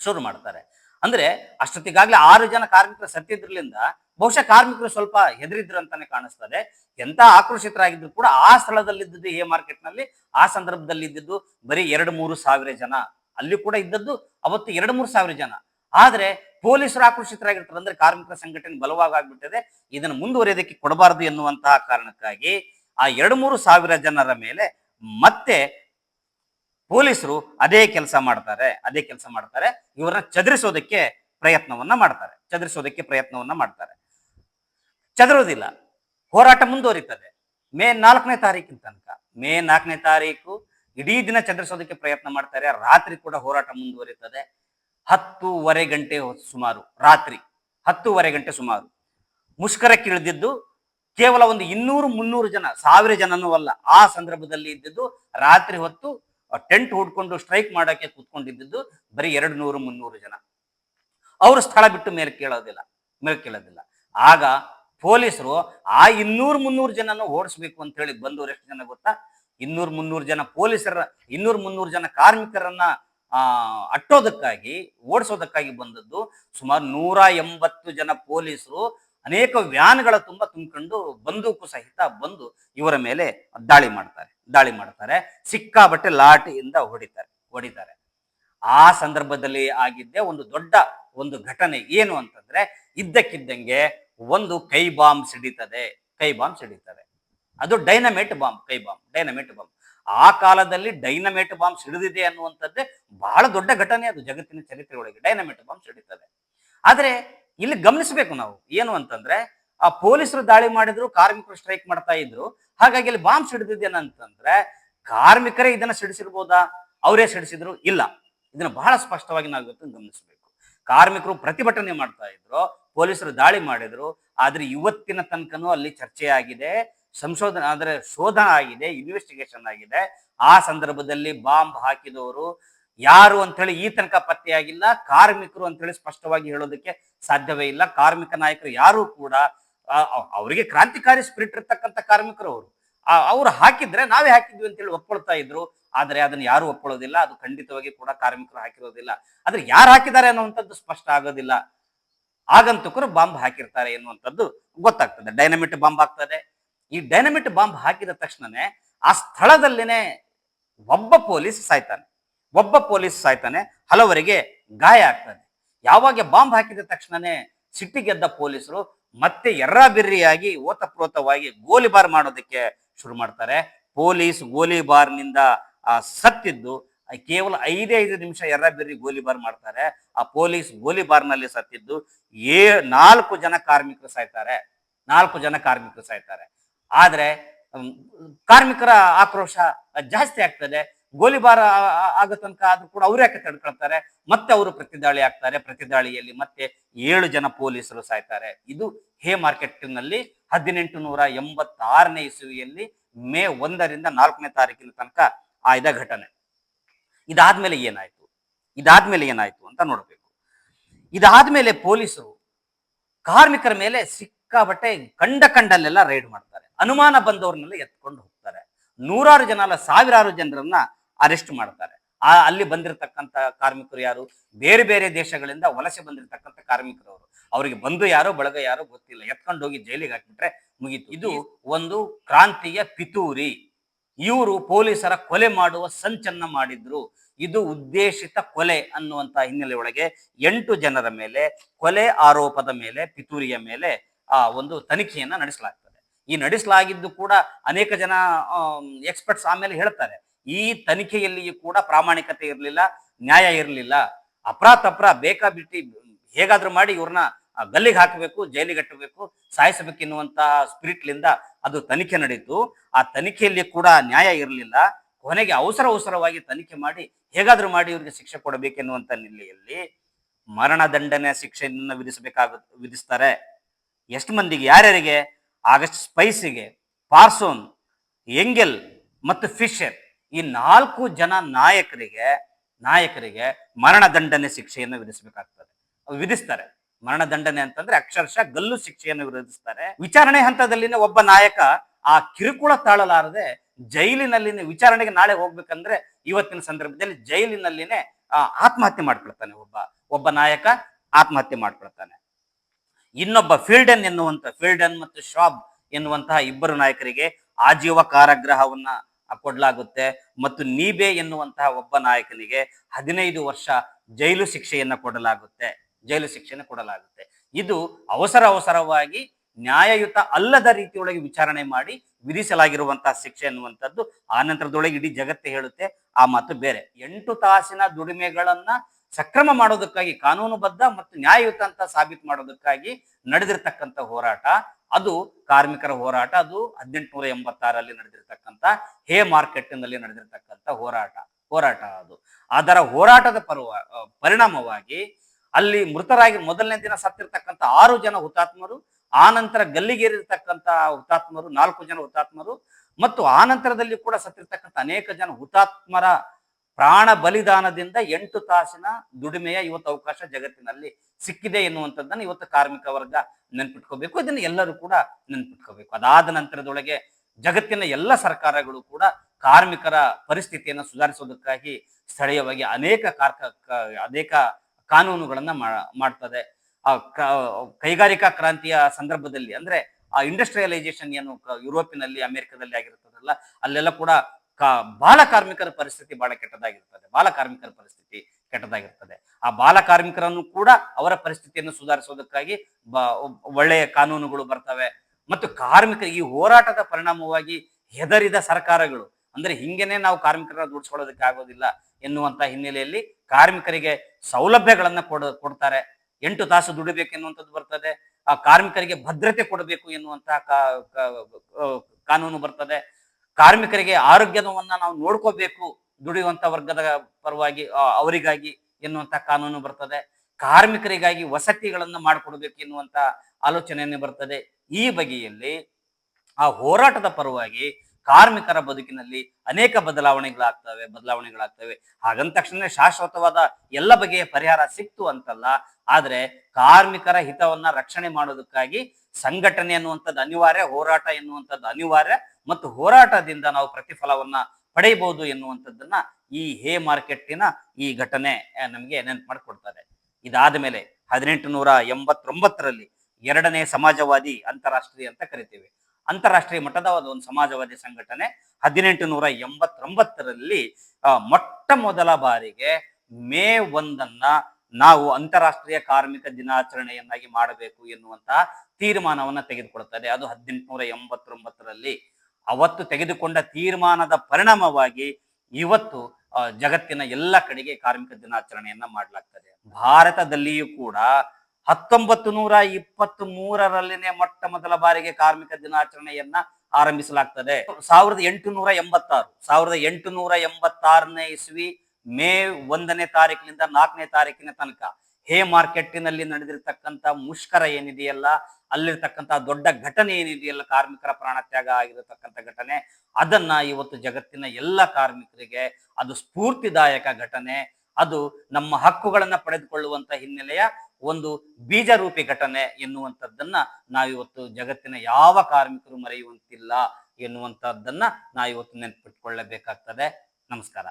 ಶುರು ಮಾಡ್ತಾರೆ. ಅಂದ್ರೆ ಅಷ್ಟೊತ್ತಿಗಾಗ್ಲೇ ಆರು ಜನ ಕಾರ್ಮಿಕರು ಸತ್ತಿದ್ರಲಿಂದ ಬಹುಶಃ ಕಾರ್ಮಿಕರು ಸ್ವಲ್ಪ ಹೆದರಿದ್ರು ಅಂತಾನೆ ಕಾಣಿಸ್ತದೆ. ಎಂತ ಆಕ್ರೋಶಿತರಾಗಿದ್ರು ಕೂಡ ಆ ಸ್ಥಳದಲ್ಲಿದ್ದದ್ದು ಎ ಮಾರ್ಕೆಟ್ನಲ್ಲಿ, ಆ ಸಂದರ್ಭದಲ್ಲಿ ಇದ್ದಿದ್ದು ಬರೀ ಎರಡು ಮೂರು ಸಾವಿರ ಜನ. ಅಲ್ಲಿ ಕೂಡ ಇದ್ದದ್ದು ಅವತ್ತು ಎರಡು ಮೂರು ಸಾವಿರ ಜನ. ಆದ್ರೆ ಪೊಲೀಸರು ಆಕ್ರೋಶಿತರಾಗಿರ್ತಾರೆ ಅಂದ್ರೆ ಕಾರ್ಮಿಕರ ಸಂಘಟನೆ ಬಲವಾಗಿ ಆಗ್ಬಿಟ್ಟಿದೆ ಇದನ್ನು ಮುಂದುವರಿಯೋದಕ್ಕೆ ಕೊಡಬಾರದು ಎನ್ನುವಂತಹ ಕಾರಣಕ್ಕಾಗಿ ಆ ಎರಡು ಮೂರು ಸಾವಿರ ಜನರ ಮೇಲೆ ಮತ್ತೆ ಪೊಲೀಸರು ಅದೇ ಕೆಲಸ ಮಾಡ್ತಾರೆ, ಅದೇ ಕೆಲಸ ಮಾಡ್ತಾರೆ. ಇವರನ್ನ ಚದುರಿಸೋದಕ್ಕೆ ಪ್ರಯತ್ನವನ್ನ ಮಾಡ್ತಾರೆ, ಚದುರಿಸೋದಕ್ಕೆ ಪ್ರಯತ್ನವನ್ನ ಮಾಡ್ತಾರೆ. ಚದುರೋದಿಲ್ಲ, ಹೋರಾಟ ಮುಂದುವರಿತದೆ. ಮೇ ನಾಲ್ಕನೇ ತಾರೀಕಿನ ತನಕ, ಮೇ ನಾಲ್ಕನೇ ತಾರೀಕು, ಇಡೀ ದಿನ ಚದ್ರಿಸೋದಕ್ಕೆ ಪ್ರಯತ್ನ ಮಾಡ್ತಾರೆ, ರಾತ್ರಿ ಕೂಡ ಹೋರಾಟ ಮುಂದುವರಿತದೆ. ಹತ್ತೂವರೆ ಗಂಟೆ ಸುಮಾರು, ರಾತ್ರಿ ಹತ್ತೂವರೆ ಗಂಟೆ ಸುಮಾರು. ಮುಷ್ಕರಕ್ಕಿಳಿದಿದ್ದು ಕೇವಲ ಒಂದು ಇನ್ನೂರು ಮುನ್ನೂರು ಜನ, ಸಾವಿರ ಜನನೂ ಅಲ್ಲ, ಆ ಸಂದರ್ಭದಲ್ಲಿ ಇದ್ದಿದ್ದು ರಾತ್ರಿ ಹೊತ್ತು ಟೆಂಟ್ ಹುಡ್ಕೊಂಡು ಸ್ಟ್ರೈಕ್ ಮಾಡಕ್ಕೆ ಕೂತ್ಕೊಂಡಿದ್ದು ಬರೀ ಎರಡು ನೂರು, ಮುನ್ನೂರು ಜನ. ಅವರು ಸ್ಥಳ ಬಿಟ್ಟು ಮೇಲೆ ಕೇಳೋದಿಲ್ಲ ಮೇಲೆ ಕೇಳೋದಿಲ್ಲ. ಆಗ ಪೊಲೀಸರು ಆ ಇನ್ನೂರು, ಮುನ್ನೂರು ಜನನ ಓಡಿಸ್ಬೇಕು ಅಂತ ಹೇಳಿ ಬಂದವರು ಎಷ್ಟು ಜನ ಗೊತ್ತಾ? ಇನ್ನೂರು, ಮುನ್ನೂರು ಜನ ಪೊಲೀಸರ, ಇನ್ನೂರು, ಮುನ್ನೂರು ಜನ ಕಾರ್ಮಿಕರನ್ನ ಅಟ್ಟೋದಕ್ಕಾಗಿ, ಓಡಿಸೋದಕ್ಕಾಗಿ ಬಂದದ್ದು ಸುಮಾರು ನೂರ ಎಂಬತ್ತು ಜನ ಪೊಲೀಸರು ಅನೇಕ ವ್ಯಾನ್ಗಳ ತುಂಬ ತುಂಬಿಕೊಂಡು ಬಂದೂಕು ಸಹಿತ ಬಂದು ಇವರ ಮೇಲೆ ದಾಳಿ ಮಾಡ್ತಾರೆ. ದಾಳಿ ಮಾಡ್ತಾರೆ. ಸಿಕ್ಕಾಬಟ್ಟೆ ಲಾಟಿಯಿಂದ ಹೊಡಿತಾರೆ ಹೊಡಿತಾರೆ. ಆ ಸಂದರ್ಭದಲ್ಲಿ ಆಗಿದ್ದೆ ಒಂದು ದೊಡ್ಡ ಒಂದು ಘಟನೆ ಏನು ಅಂತಂದ್ರೆ, ಇದ್ದಕ್ಕಿದ್ದಂಗೆ ಒಂದು ಕೈ ಬಾಂಬ್ ಸಿಡಿತದೆ, ಕೈ ಬಾಂಬ್ ಸಿಡಿತದೆ. ಅದು ಡೈನಮೇಟ್ ಬಾಂಬ್, ಕೈ ಬಾಂಬ್, ಡೈನಮೇಟ್ ಬಾಂಬ್. ಆ ಕಾಲದಲ್ಲಿ ಡೈನಮೇಟ್ ಬಾಂಬ್ ಸಿಡಿದಿದೆ ಅನ್ನುವಂಥದ್ದೇ ಬಹಳ ದೊಡ್ಡ ಘಟನೆ ಅದು ಜಗತ್ತಿನ ಚರಿತ್ರೆ ಒಳಗೆ ಡೈನಮೇಟ್ ಬಾಂಬ್ ಸಿಡಿತದೆ. ಆದ್ರೆ ಇಲ್ಲಿ ಗಮನಿಸಬೇಕು ನಾವು. ಏನು ಅಂತಂದ್ರೆ, ಆ ಪೊಲೀಸರು ದಾಳಿ ಮಾಡಿದ್ರು, ಕಾರ್ಮಿಕರು ಸ್ಟ್ರೈಕ್ ಮಾಡ್ತಾ ಇದ್ರು. ಹಾಗಾಗಿ ಇಲ್ಲಿ ಬಾಂಬ್ ಸಿಡಿದಿದ್ದೇನಂತಂದ್ರೆ ಕಾರ್ಮಿಕರೇ ಇದನ್ನ ಸಿಡಿಸಿರ್ಬೋದಾ? ಅವರೇ ಸಿಡಿಸಿದ್ರು? ಇಲ್ಲ. ಇದನ್ನ ಬಹಳ ಸ್ಪಷ್ಟವಾಗಿ ನಾವು ಇವತ್ತು ಗಮನಿಸಬೇಕು. ಕಾರ್ಮಿಕರು ಪ್ರತಿಭಟನೆ ಮಾಡ್ತಾ ಇದ್ರು, ಪೊಲೀಸರು ದಾಳಿ ಮಾಡಿದ್ರು, ಆದ್ರೆ ಇವತ್ತಿನ ತನಕನೂ ಅಲ್ಲಿ ಚರ್ಚೆ ಆಗಿದೆ, ಸಂಶೋಧನೆ ಅಂದ್ರೆ ಶೋಧ ಆಗಿದೆ ಇನ್ವೆಸ್ಟಿಗೇಷನ್ ಆಗಿದೆ. ಆ ಸಂದರ್ಭದಲ್ಲಿ ಬಾಂಬ್ ಹಾಕಿದವರು ಯಾರು ಅಂತ ಹೇಳಿ ಈ ತನಕ ಪತ್ತೆಯಾಗಿಲ್ಲ, ಕಾರ್ಮಿಕರು ಅಂತ ಹೇಳಿ ಸ್ಪಷ್ಟವಾಗಿ ಹೇಳೋದಕ್ಕೆ ಸಾಧ್ಯವೇ ಇಲ್ಲ. ಕಾರ್ಮಿಕ ನಾಯಕರು ಯಾರು ಕೂಡ ಅವರಿಗೆ ಕ್ರಾಂತಿಕಾರಿ ಸ್ಪಿರಿಟ್ ಇರ್ತಕ್ಕಂಥ ಕಾರ್ಮಿಕರು ಅವರು. ಅವ್ರು ಹಾಕಿದ್ರೆ ನಾವೇ ಹಾಕಿದ್ವಿ ಅಂತ ಹೇಳಿ ಒಪ್ಕೊಳ್ತಾ ಇದ್ರು. ಆದ್ರೆ ಅದನ್ನ ಯಾರು ಒಪ್ಕೊಳ್ಳೋದಿಲ್ಲ. ಅದು ಖಂಡಿತವಾಗಿ ಕೂಡ ಕಾರ್ಮಿಕರು ಹಾಕಿರೋದಿಲ್ಲ. ಆದ್ರೆ ಯಾರು ಹಾಕಿದ್ದಾರೆ ಅನ್ನುವಂಥದ್ದು ಸ್ಪಷ್ಟ ಆಗೋದಿಲ್ಲ. ಆಗಂತಕರು ಬಾಂಬ್ ಹಾಕಿರ್ತಾರೆ ಎನ್ನುವಂಥದ್ದು ಗೊತ್ತಾಗ್ತದೆ. ಡೈನಮಿಟ್ ಬಾಂಬ್ ಆಗ್ತದೆ. ಈ ಡೈನಮಿಟ್ ಬಾಂಬ್ ಹಾಕಿದ ತಕ್ಷಣನೇ ಆ ಸ್ಥಳದಲ್ಲಿನೇ ಒಬ್ಬ ಪೊಲೀಸ್ ಸಾಯ್ತಾನೆ. ಒಬ್ಬ ಪೊಲೀಸ್ ಸಾಯ್ತಾನೆ, ಹಲವರಿಗೆ ಗಾಯ ಆಗ್ತದೆ. ಯಾವಾಗ ಬಾಂಬ್ ಹಾಕಿದ ತಕ್ಷಣನೇ ಸಿಟ್ಟಿಗೆದ್ದ ಪೊಲೀಸರು ಮತ್ತೆ ಎರ್ರಾಬಿರ್ರಿಯಾಗಿ ಓತಪ್ರೋತವಾಗಿ ಗೋಲಿಬಾರ್ ಮಾಡೋದಕ್ಕೆ ಶುರು ಮಾಡ್ತಾರೆ. ಪೊಲೀಸ್ ಗೋಲಿಬಾರ್ನಿಂದ ಸತ್ತಿದ್ದು ಕೇವಲ ಐದೇ ಐದು ನಿಮಿಷ ಎರ್ರಾಬಿರ್ರಿ ಗೋಲಿಬಾರ್ ಮಾಡ್ತಾರೆ. ಆ ಪೊಲೀಸ್ ಗೋಲಿಬಾರ್ನಲ್ಲಿ ಸತ್ತಿದ್ದು, ಏ, ನಾಲ್ಕು ಜನ ಕಾರ್ಮಿಕರು ಸಾಯ್ತಾರೆ. ನಾಲ್ಕು ಜನ ಕಾರ್ಮಿಕರು ಸಾಯ್ತಾರೆ. ಆದ್ರೆ ಕಾರ್ಮಿಕರ ಆಕ್ರೋಶ ಜಾಸ್ತಿ ಆಗ್ತದೆ. ಗೋಲಿಬಾರ ಆಗೋ ತನಕ ಆದ್ರೂ ಕೂಡ ಅವ್ರು ಯಾಕೆ ತಡ್ಕೊಳ್ತಾರೆ? ಮತ್ತೆ ಅವರು ಪ್ರತಿದಾಳಿ ಆಗ್ತಾರೆ, ಪ್ರತಿದಾಳಿಯಲ್ಲಿ ಮತ್ತೆ ಏಳು ಜನ ಪೊಲೀಸರು ಸಾಯ್ತಾರೆ. ಇದು ಹೇ ಮಾರ್ಕೆಟ್ನಲ್ಲಿ ಹದಿನೆಂಟು ನೂರ ಎಂಬತ್ತಾರನೇ ಇಸುವಿಯಲ್ಲಿ ಮೇ ಒಂದರಿಂದ ನಾಲ್ಕನೇ ತಾರೀಕಿನ ತನಕ ಆಯ್ದ ಘಟನೆ. ಇದಾದ್ಮೇಲೆ ಏನಾಯ್ತು? ಇದಾದ್ಮೇಲೆ ಏನಾಯ್ತು ಅಂತ ನೋಡ್ಬೇಕು. ಇದಾದ್ಮೇಲೆ ಪೊಲೀಸರು ಕಾರ್ಮಿಕರ ಮೇಲೆ ಸಿಕ್ಕಾಬಟ್ಟೆ ಕಂಡ ಕಂಡಲ್ಲೆಲ್ಲ ರೈಡ್ ಮಾಡ್ತಾರೆ. ಅನುಮಾನ ಬಂದವ್ರನ್ನೆಲ್ಲ ಎತ್ಕೊಂಡು ಹೋಗ್ತಾರೆ. ನೂರಾರು ಜನ ಸಾವಿರಾರು ಜನರನ್ನ ಅರೆಸ್ಟ್ ಮಾಡ್ತಾರೆ. ಆ, ಅಲ್ಲಿ ಬಂದಿರತಕ್ಕಂತ ಕಾರ್ಮಿಕರು ಯಾರು? ಬೇರೆ ಬೇರೆ ದೇಶಗಳಿಂದ ವಲಸೆ ಬಂದಿರತಕ್ಕಂತ ಕಾರ್ಮಿಕರವರು. ಅವರಿಗೆ ಬಂದು ಯಾರೋ, ಬಳಗ ಯಾರೋ ಗೊತ್ತಿಲ್ಲ. ಎತ್ಕೊಂಡು ಹೋಗಿ ಜೈಲಿಗೆ ಹಾಕಿಬಿಟ್ರೆ ಮುಗೀತು. ಇದು ಒಂದು ಕ್ರಾಂತಿಯ ಪಿತೂರಿ. ಇವರು ಪೊಲೀಸರ ಕೊಲೆ ಮಾಡುವ ಸಂಚನ್ನ ಮಾಡಿದ್ರು. ಇದು ಉದ್ದೇಶಿತ ಕೊಲೆ ಅನ್ನುವಂತ ಹಿನ್ನೆಲೆ ಒಳಗೆ ಎಂಟು ಜನರ ಮೇಲೆ, ಕೊಲೆ ಆರೋಪದ ಮೇಲೆ, ಪಿತೂರಿಯ ಮೇಲೆ, ಆ, ಒಂದು ತನಿಖೆಯನ್ನ ನಡೆಸಲಾಗ್ತದೆ. ಈ ನಡೆಸಲಾಗಿದ್ದು ಕೂಡ ಅನೇಕ ಜನ ಎಕ್ಸ್ಪರ್ಟ್ಸ್ ಆಮೇಲೆ ಹೇಳ್ತಾರೆ. ಈ ತನಿಖೆಯಲ್ಲಿಯೂ ಕೂಡ ಪ್ರಾಮಾಣಿಕತೆ ಇರಲಿಲ್ಲ, ನ್ಯಾಯ ಇರಲಿಲ್ಲ. ಅಪ್ರಾತಪ್ರ ಬೇಕಾಬಿಟ್ಟಿ ಹೇಗಾದ್ರೂ ಮಾಡಿ ಇವ್ರನ್ನ ಗಲ್ಲಿಗೆ ಹಾಕಬೇಕು ಜೈಲಿಗೆ ಕಟ್ಟಬೇಕು ಸಾಯಿಸಬೇಕು ಎನ್ನುವಂತಹ ಸ್ಪಿರಿಟ್ಲಿಂದ ಅದು ತನಿಖೆ ನಡೀತು ಆ ತನಿಖೆಯಲ್ಲಿ ಕೂಡ ನ್ಯಾಯ ಇರಲಿಲ್ಲ. ಕೊನೆಗೆ ಅವಸರ ಅವಸರವಾಗಿ ತನಿಖೆ ಮಾಡಿ ಹೇಗಾದ್ರೂ ಮಾಡಿ ಇವ್ರಿಗೆ ಶಿಕ್ಷೆ ಕೊಡಬೇಕೆನ್ನುವಂತ ನಿಲೆಯಲ್ಲಿ ಮರಣದಂಡನೆ ಶಿಕ್ಷೆಯನ್ನು ವಿಧಿಸಬೇಕಾಗ, ವಿಧಿಸ್ತಾರೆ. ಎಷ್ಟು ಮಂದಿಗೆ, ಯಾರ್ಯಾರಿಗೆ? ಆಗಸ್ಟ್ ಸ್ಪೈಸಿಗೆ, ಪಾರ್ಸೋನ್, ಎಂಗೆಲ್ ಮತ್ತು ಫಿಶರ್ ಈ ನಾಲ್ಕು ಜನ ನಾಯಕರಿಗೆ ನಾಯಕರಿಗೆ ಮರಣದಂಡನೆ ಶಿಕ್ಷೆಯನ್ನು ವಿಧಿಸಬೇಕಾಗ್ತದೆ. ವಿಧಿಸ್ತಾರೆ. ಮರಣದಂಡನೆ ಅಂತಂದ್ರೆ ಅಕ್ಷರಶಃ ಗಲ್ಲು ಶಿಕ್ಷೆಯನ್ನು ವಿರೋಧಿಸ್ತಾರೆ. ವಿಚಾರಣೆ ಹಂತದಲ್ಲಿನ ಒಬ್ಬ ನಾಯಕ ಆ ಕಿರುಕುಳ ತಾಳಲಾರದೆ ಜೈಲಿನಲ್ಲಿನ ವಿಚಾರಣೆಗೆ ನಾಳೆ ಹೋಗ್ಬೇಕಂದ್ರೆ ಇವತ್ತಿನ ಸಂದರ್ಭದಲ್ಲಿ ಜೈಲಿನಲ್ಲಿನೇ ಆತ್ಮಹತ್ಯೆ ಮಾಡ್ಕೊಳ್ತಾನೆ ಒಬ್ಬ ಒಬ್ಬ ನಾಯಕ ಆತ್ಮಹತ್ಯೆ ಮಾಡ್ಕೊಳ್ತಾನೆ. ಇನ್ನೊಬ್ಬ ಫೀಲ್ಡನ್ ಎನ್ನುವಂತ, ಫೀಲ್ಡನ್ ಮತ್ತು ಶಾಬ್ ಎನ್ನುವಂತಹ ಇಬ್ಬರು ನಾಯಕರಿಗೆ ಆಜೀವ ಕಾರಾಗೃಹವನ್ನ ಕೊಡಲಾಗುತ್ತೆ. ಮತ್ತು ನೀಬೆ ಎನ್ನುವಂತಹ ಒಬ್ಬ ನಾಯಕನಿಗೆ ಹದಿನೈದು ವರ್ಷ ಜೈಲು ಶಿಕ್ಷೆಯನ್ನ ಕೊಡಲಾಗುತ್ತೆ. ಜೈಲು ಶಿಕ್ಷೆಯನ್ನು ಕೊಡಲಾಗುತ್ತೆ. ಇದು ಅವಸರ ಅವಸರವಾಗಿ ನ್ಯಾಯಯುತ ಅಲ್ಲದ ರೀತಿಯೊಳಗೆ ವಿಚಾರಣೆ ಮಾಡಿ ವಿಧಿಸಲಾಗಿರುವಂತಹ ಶಿಕ್ಷೆ ಅನ್ನುವಂಥದ್ದು ಆ ನಂತರದೊಳಗೆ ಇಡೀ ಜಗತ್ತೇ ಹೇಳುತ್ತೆ. ಆ ಮಾತು ಬೇರೆ. ಎಂಟು ತಾಸಿನ ದುಡಿಮೆಗಳನ್ನ ಸಕ್ರಮ ಮಾಡೋದಕ್ಕಾಗಿ, ಕಾನೂನುಬದ್ಧ ಮತ್ತು ನ್ಯಾಯಯುತ ಅಂತ ಸಾಬೀತು ಮಾಡೋದಕ್ಕಾಗಿ ನಡೆದಿರ್ತಕ್ಕಂಥ ಹೋರಾಟ ಅದು ಕಾರ್ಮಿಕರ ಹೋರಾಟ, ಅದು ಹದಿನೆಂಟುನೂರ ಎಂಬತ್ತಾರಲ್ಲಿ ನಡೆದಿರ್ತಕ್ಕಂಥ ಹೇ ಮಾರ್ಕೆಟ್ನಲ್ಲಿ ನಡೆದಿರ್ತಕ್ಕಂಥ ಹೋರಾಟ ಹೋರಾಟ ಅದು. ಅದರ ಹೋರಾಟದ ಪರ್ವ ಪರಿಣಾಮವಾಗಿ ಅಲ್ಲಿ ಮೃತರಾಗಿ ಮೊದಲನೇ ದಿನ ಸತ್ತಿರ್ತಕ್ಕಂಥ ಆರು ಜನ ಹುತಾತ್ಮರು, ಆ ನಂತರ ಗಲ್ಲಿಗೇರಿರ್ತಕ್ಕಂಥ ಹುತಾತ್ಮರು, ನಾಲ್ಕು ಜನ ಹುತಾತ್ಮರು, ಮತ್ತು ಆ ನಂತರದಲ್ಲಿ ಕೂಡ ಸತ್ತಿರ್ತಕ್ಕಂಥ ಅನೇಕ ಜನ ಹುತಾತ್ಮರ ಪ್ರಾಣ ಬಲಿದಾನದಿಂದ ಎಂಟು ತಾಸಿನ ದುಡಿಮೆಯ ಇವತ್ತು ಅವಕಾಶ ಜಗತ್ತಿನಲ್ಲಿ ಸಿಕ್ಕಿದೆ ಎನ್ನುವಂಥದ್ದನ್ನು ಇವತ್ತು ಕಾರ್ಮಿಕ ವರ್ಗ ನೆನ್ಪಿಟ್ಕೋಬೇಕು. ಇದನ್ನು ಎಲ್ಲರೂ ಕೂಡ ನೆನ್ಪಿಟ್ಕೋಬೇಕು. ಅದಾದ ನಂತರದೊಳಗೆ ಜಗತ್ತಿನ ಎಲ್ಲ ಸರ್ಕಾರಗಳು ಕೂಡ ಕಾರ್ಮಿಕರ ಪರಿಸ್ಥಿತಿಯನ್ನು ಸುಧಾರಿಸೋದಕ್ಕಾಗಿ ಸ್ಥಳೀಯವಾಗಿ ಅನೇಕ ಕಾರ್ಕ ಅನೇಕ ಕಾನೂನುಗಳನ್ನ ಮಾಡ್ತದೆ. ಆ ಕೈಗಾರಿಕಾ ಕ್ರಾಂತಿಯ ಸಂದರ್ಭದಲ್ಲಿ ಅಂದ್ರೆ ಆ ಇಂಡಸ್ಟ್ರಿಯಲೈಸೇಷನ್ ಏನು ಯುರೋಪಿನಲ್ಲಿ, ಅಮೆರಿಕದಲ್ಲಿ ಆಗಿರುತ್ತದಲ್ಲ ಅಲ್ಲೆಲ್ಲ ಕೂಡ ಕಾ, ಬಾಲ ಕಾರ್ಮಿಕರ ಪರಿಸ್ಥಿತಿ ಬಹಳ ಕೆಟ್ಟದಾಗಿರ್ತದೆ. ಬಾಲ ಕಾರ್ಮಿಕರ ಪರಿಸ್ಥಿತಿ ಕೆಟ್ಟದಾಗಿರ್ತದೆ. ಆ ಬಾಲ ಕಾರ್ಮಿಕರನ್ನು ಕೂಡ ಅವರ ಪರಿಸ್ಥಿತಿಯನ್ನು ಸುಧಾರಿಸೋದಕ್ಕಾಗಿ ಒಳ್ಳೆಯ ಕಾನೂನುಗಳು ಬರ್ತವೆ. ಮತ್ತು ಕಾರ್ಮಿಕ ಈ ಹೋರಾಟದ ಪರಿಣಾಮವಾಗಿ ಹೆದರಿದ ಸರ್ಕಾರಗಳು, ಅಂದ್ರೆ ಹಿಂಗೇನೆ ನಾವು ಕಾರ್ಮಿಕರನ್ನ ದುಡಿಸ್ಕೊಳ್ಳೋದಕ್ಕೆ ಆಗೋದಿಲ್ಲ ಎನ್ನುವಂತ ಹಿನ್ನೆಲೆಯಲ್ಲಿ ಕಾರ್ಮಿಕರಿಗೆ ಸೌಲಭ್ಯಗಳನ್ನ ಕೊಡ, ಕೊಡ್ತಾರೆ. ಎಂಟು ತಾಸು ದುಡಿಬೇಕು ಎನ್ನುವಂಥದ್ದು ಬರ್ತದೆ. ಆ ಕಾರ್ಮಿಕರಿಗೆ ಭದ್ರತೆ ಕೊಡಬೇಕು ಎನ್ನುವಂತಹ ಕಾನೂನು ಬರ್ತದೆ. ಕಾರ್ಮಿಕರಿಗೆ ಆರೋಗ್ಯದವನ್ನ ನಾವು ನೋಡ್ಕೋಬೇಕು ದುಡಿಯುವಂತ ವರ್ಗದ ಪರವಾಗಿ ಅವರಿಗಾಗಿ ಎನ್ನುವಂತ ಕಾನೂನು ಬರ್ತದೆ. ಕಾರ್ಮಿಕರಿಗಾಗಿ ವಸತಿಗಳನ್ನು ಮಾಡಿಕೊಡ್ಬೇಕು ಎನ್ನುವಂತ ಆಲೋಚನೆಯನ್ನು ಬರ್ತದೆ. ಈ ಬಗೆಯಲ್ಲಿ ಆ ಹೋರಾಟದ ಪರವಾಗಿ ಕಾರ್ಮಿಕರ ಬದುಕಿನಲ್ಲಿ ಅನೇಕ ಬದಲಾವಣೆಗಳಾಗ್ತವೆ ಬದಲಾವಣೆಗಳಾಗ್ತವೆ. ಹಾಗಂದ ತಕ್ಷಣ ಶಾಶ್ವತವಾದ ಎಲ್ಲ ಬಗೆಯ ಪರಿಹಾರ ಸಿಕ್ತು ಅಂತಲ್ಲ, ಆದ್ರೆ ಕಾರ್ಮಿಕರ ಹಿತವನ್ನ ರಕ್ಷಣೆ ಮಾಡೋದಕ್ಕಾಗಿ ಸಂಘಟನೆ ಎನ್ನುವಂಥದ್ದು ಅನಿವಾರ್ಯ, ಹೋರಾಟ ಎನ್ನುವಂಥದ್ದು ಅನಿವಾರ್ಯ. ಮತ್ತು ಹೋರಾಟದಿಂದ ನಾವು ಪ್ರತಿಫಲವನ್ನ ಪಡೆಯಬಹುದು ಎನ್ನುವಂಥದ್ದನ್ನ ಈ ಹೇ ಮಾರ್ಕೆಟ್ಟಿನ ಈ ಘಟನೆ ನಮಗೆ ನೆನಪು ಮಾಡಿಕೊಡ್ತಾರೆ. ಇದಾದ ಮೇಲೆ ಹದಿನೆಂಟು ನೂರ ಎಂಬತ್ತೊಂಬತ್ತರಲ್ಲಿ ಎರಡನೇ ಸಮಾಜವಾದಿ ಅಂತಾರಾಷ್ಟ್ರೀಯ ಅಂತ ಕರಿತೀವಿ. ಅಂತಾರಾಷ್ಟ್ರೀಯ ಮಟ್ಟದ ಒಂದು ಸಮಾಜವಾದಿ ಸಂಘಟನೆ. ಹದಿನೆಂಟು ನೂರ ಎಂಬತ್ತೊಂಬತ್ತರಲ್ಲಿ ಮೊಟ್ಟ ಮೊದಲ ಬಾರಿಗೆ ಮೇ ಒಂದನ್ನ ನಾವು ಅಂತಾರಾಷ್ಟ್ರೀಯ ಕಾರ್ಮಿಕ ದಿನಾಚರಣೆಯನ್ನಾಗಿ ಮಾಡಬೇಕು ಎನ್ನುವಂತಹ ತೀರ್ಮಾನವನ್ನ ತೆಗೆದುಕೊಳ್ತಾರೆ ಅದು ಹದಿನೆಂಟುನೂರ ಎಂಬತ್ತೊಂಬತ್ತರಲ್ಲಿ ಅವತ್ತು ತೆಗೆದುಕೊಂಡ ತೀರ್ಮಾನದ ಪರಿಣಾಮವಾಗಿ ಇವತ್ತು ಜಗತ್ತಿನ ಎಲ್ಲ ಕಡೆಗೆ ಕಾರ್ಮಿಕ ದಿನಾಚರಣೆಯನ್ನ ಮಾಡಲಾಗ್ತದೆ. ಭಾರತದಲ್ಲಿಯೂ ಕೂಡ ಹತ್ತೊಂಬತ್ತು ನೂರ ಇಪ್ಪತ್ತ್ ಮೂರರಲ್ಲಿನೇ ಮೊಟ್ಟ ಮೊದಲ ಬಾರಿಗೆ ಕಾರ್ಮಿಕ ದಿನಾಚರಣೆಯನ್ನ ಆರಂಭಿಸಲಾಗ್ತದೆ. ಸಾವಿರದ ಎಂಟುನೂರ ಎಂಬತ್ತಾರು, ಸಾವಿರದ ಎಂಟುನೂರ ಎಂಬತ್ತಾರನೇ ಇಸ್ವಿ ಮೇ ಒಂದನೇ ತಾರೀಕಿನಿಂದ ನಾಲ್ಕನೇ ತಾರೀಕಿನ ತನಕ ಹೇ ಮಾರ್ಕೆಟ್ಟಿನಲ್ಲಿ ನಡೆದಿರ್ತಕ್ಕಂಥ ಮುಷ್ಕರ ಏನಿದೆಯಲ್ಲ ಅಲ್ಲಿರ್ತಕ್ಕಂಥ ದೊಡ್ಡ ಘಟನೆ ಏನಿದೆಯಲ್ಲ, ಕಾರ್ಮಿಕರ ಪ್ರಾಣತ್ಯಾಗ ಆಗಿರತಕ್ಕಂಥ ಘಟನೆ, ಅದನ್ನ ಇವತ್ತು ಜಗತ್ತಿನ ಎಲ್ಲ ಕಾರ್ಮಿಕರಿಗೆ ಅದು ಸ್ಫೂರ್ತಿದಾಯಕ ಘಟನೆ, ಅದು ನಮ್ಮ ಹಕ್ಕುಗಳನ್ನ ಪಡೆದುಕೊಳ್ಳುವಂತ ಹಿನ್ನೆಲೆಯ ಒಂದು ಬೀಜರೂಪಿ ಘಟನೆ ಎನ್ನುವಂಥದ್ದನ್ನ ನಾವಿವತ್ತು ಜಗತ್ತಿನ ಯಾವ ಕಾರ್ಮಿಕರು ಮರೆಯುವಂತಿಲ್ಲ ಎನ್ನುವಂಥದ್ದನ್ನ ನಾವಿವತ್ತು ನೆನಪಿಟ್ಕೊಳ್ಳಬೇಕಾಗ್ತದೆ. ನಮಸ್ಕಾರ.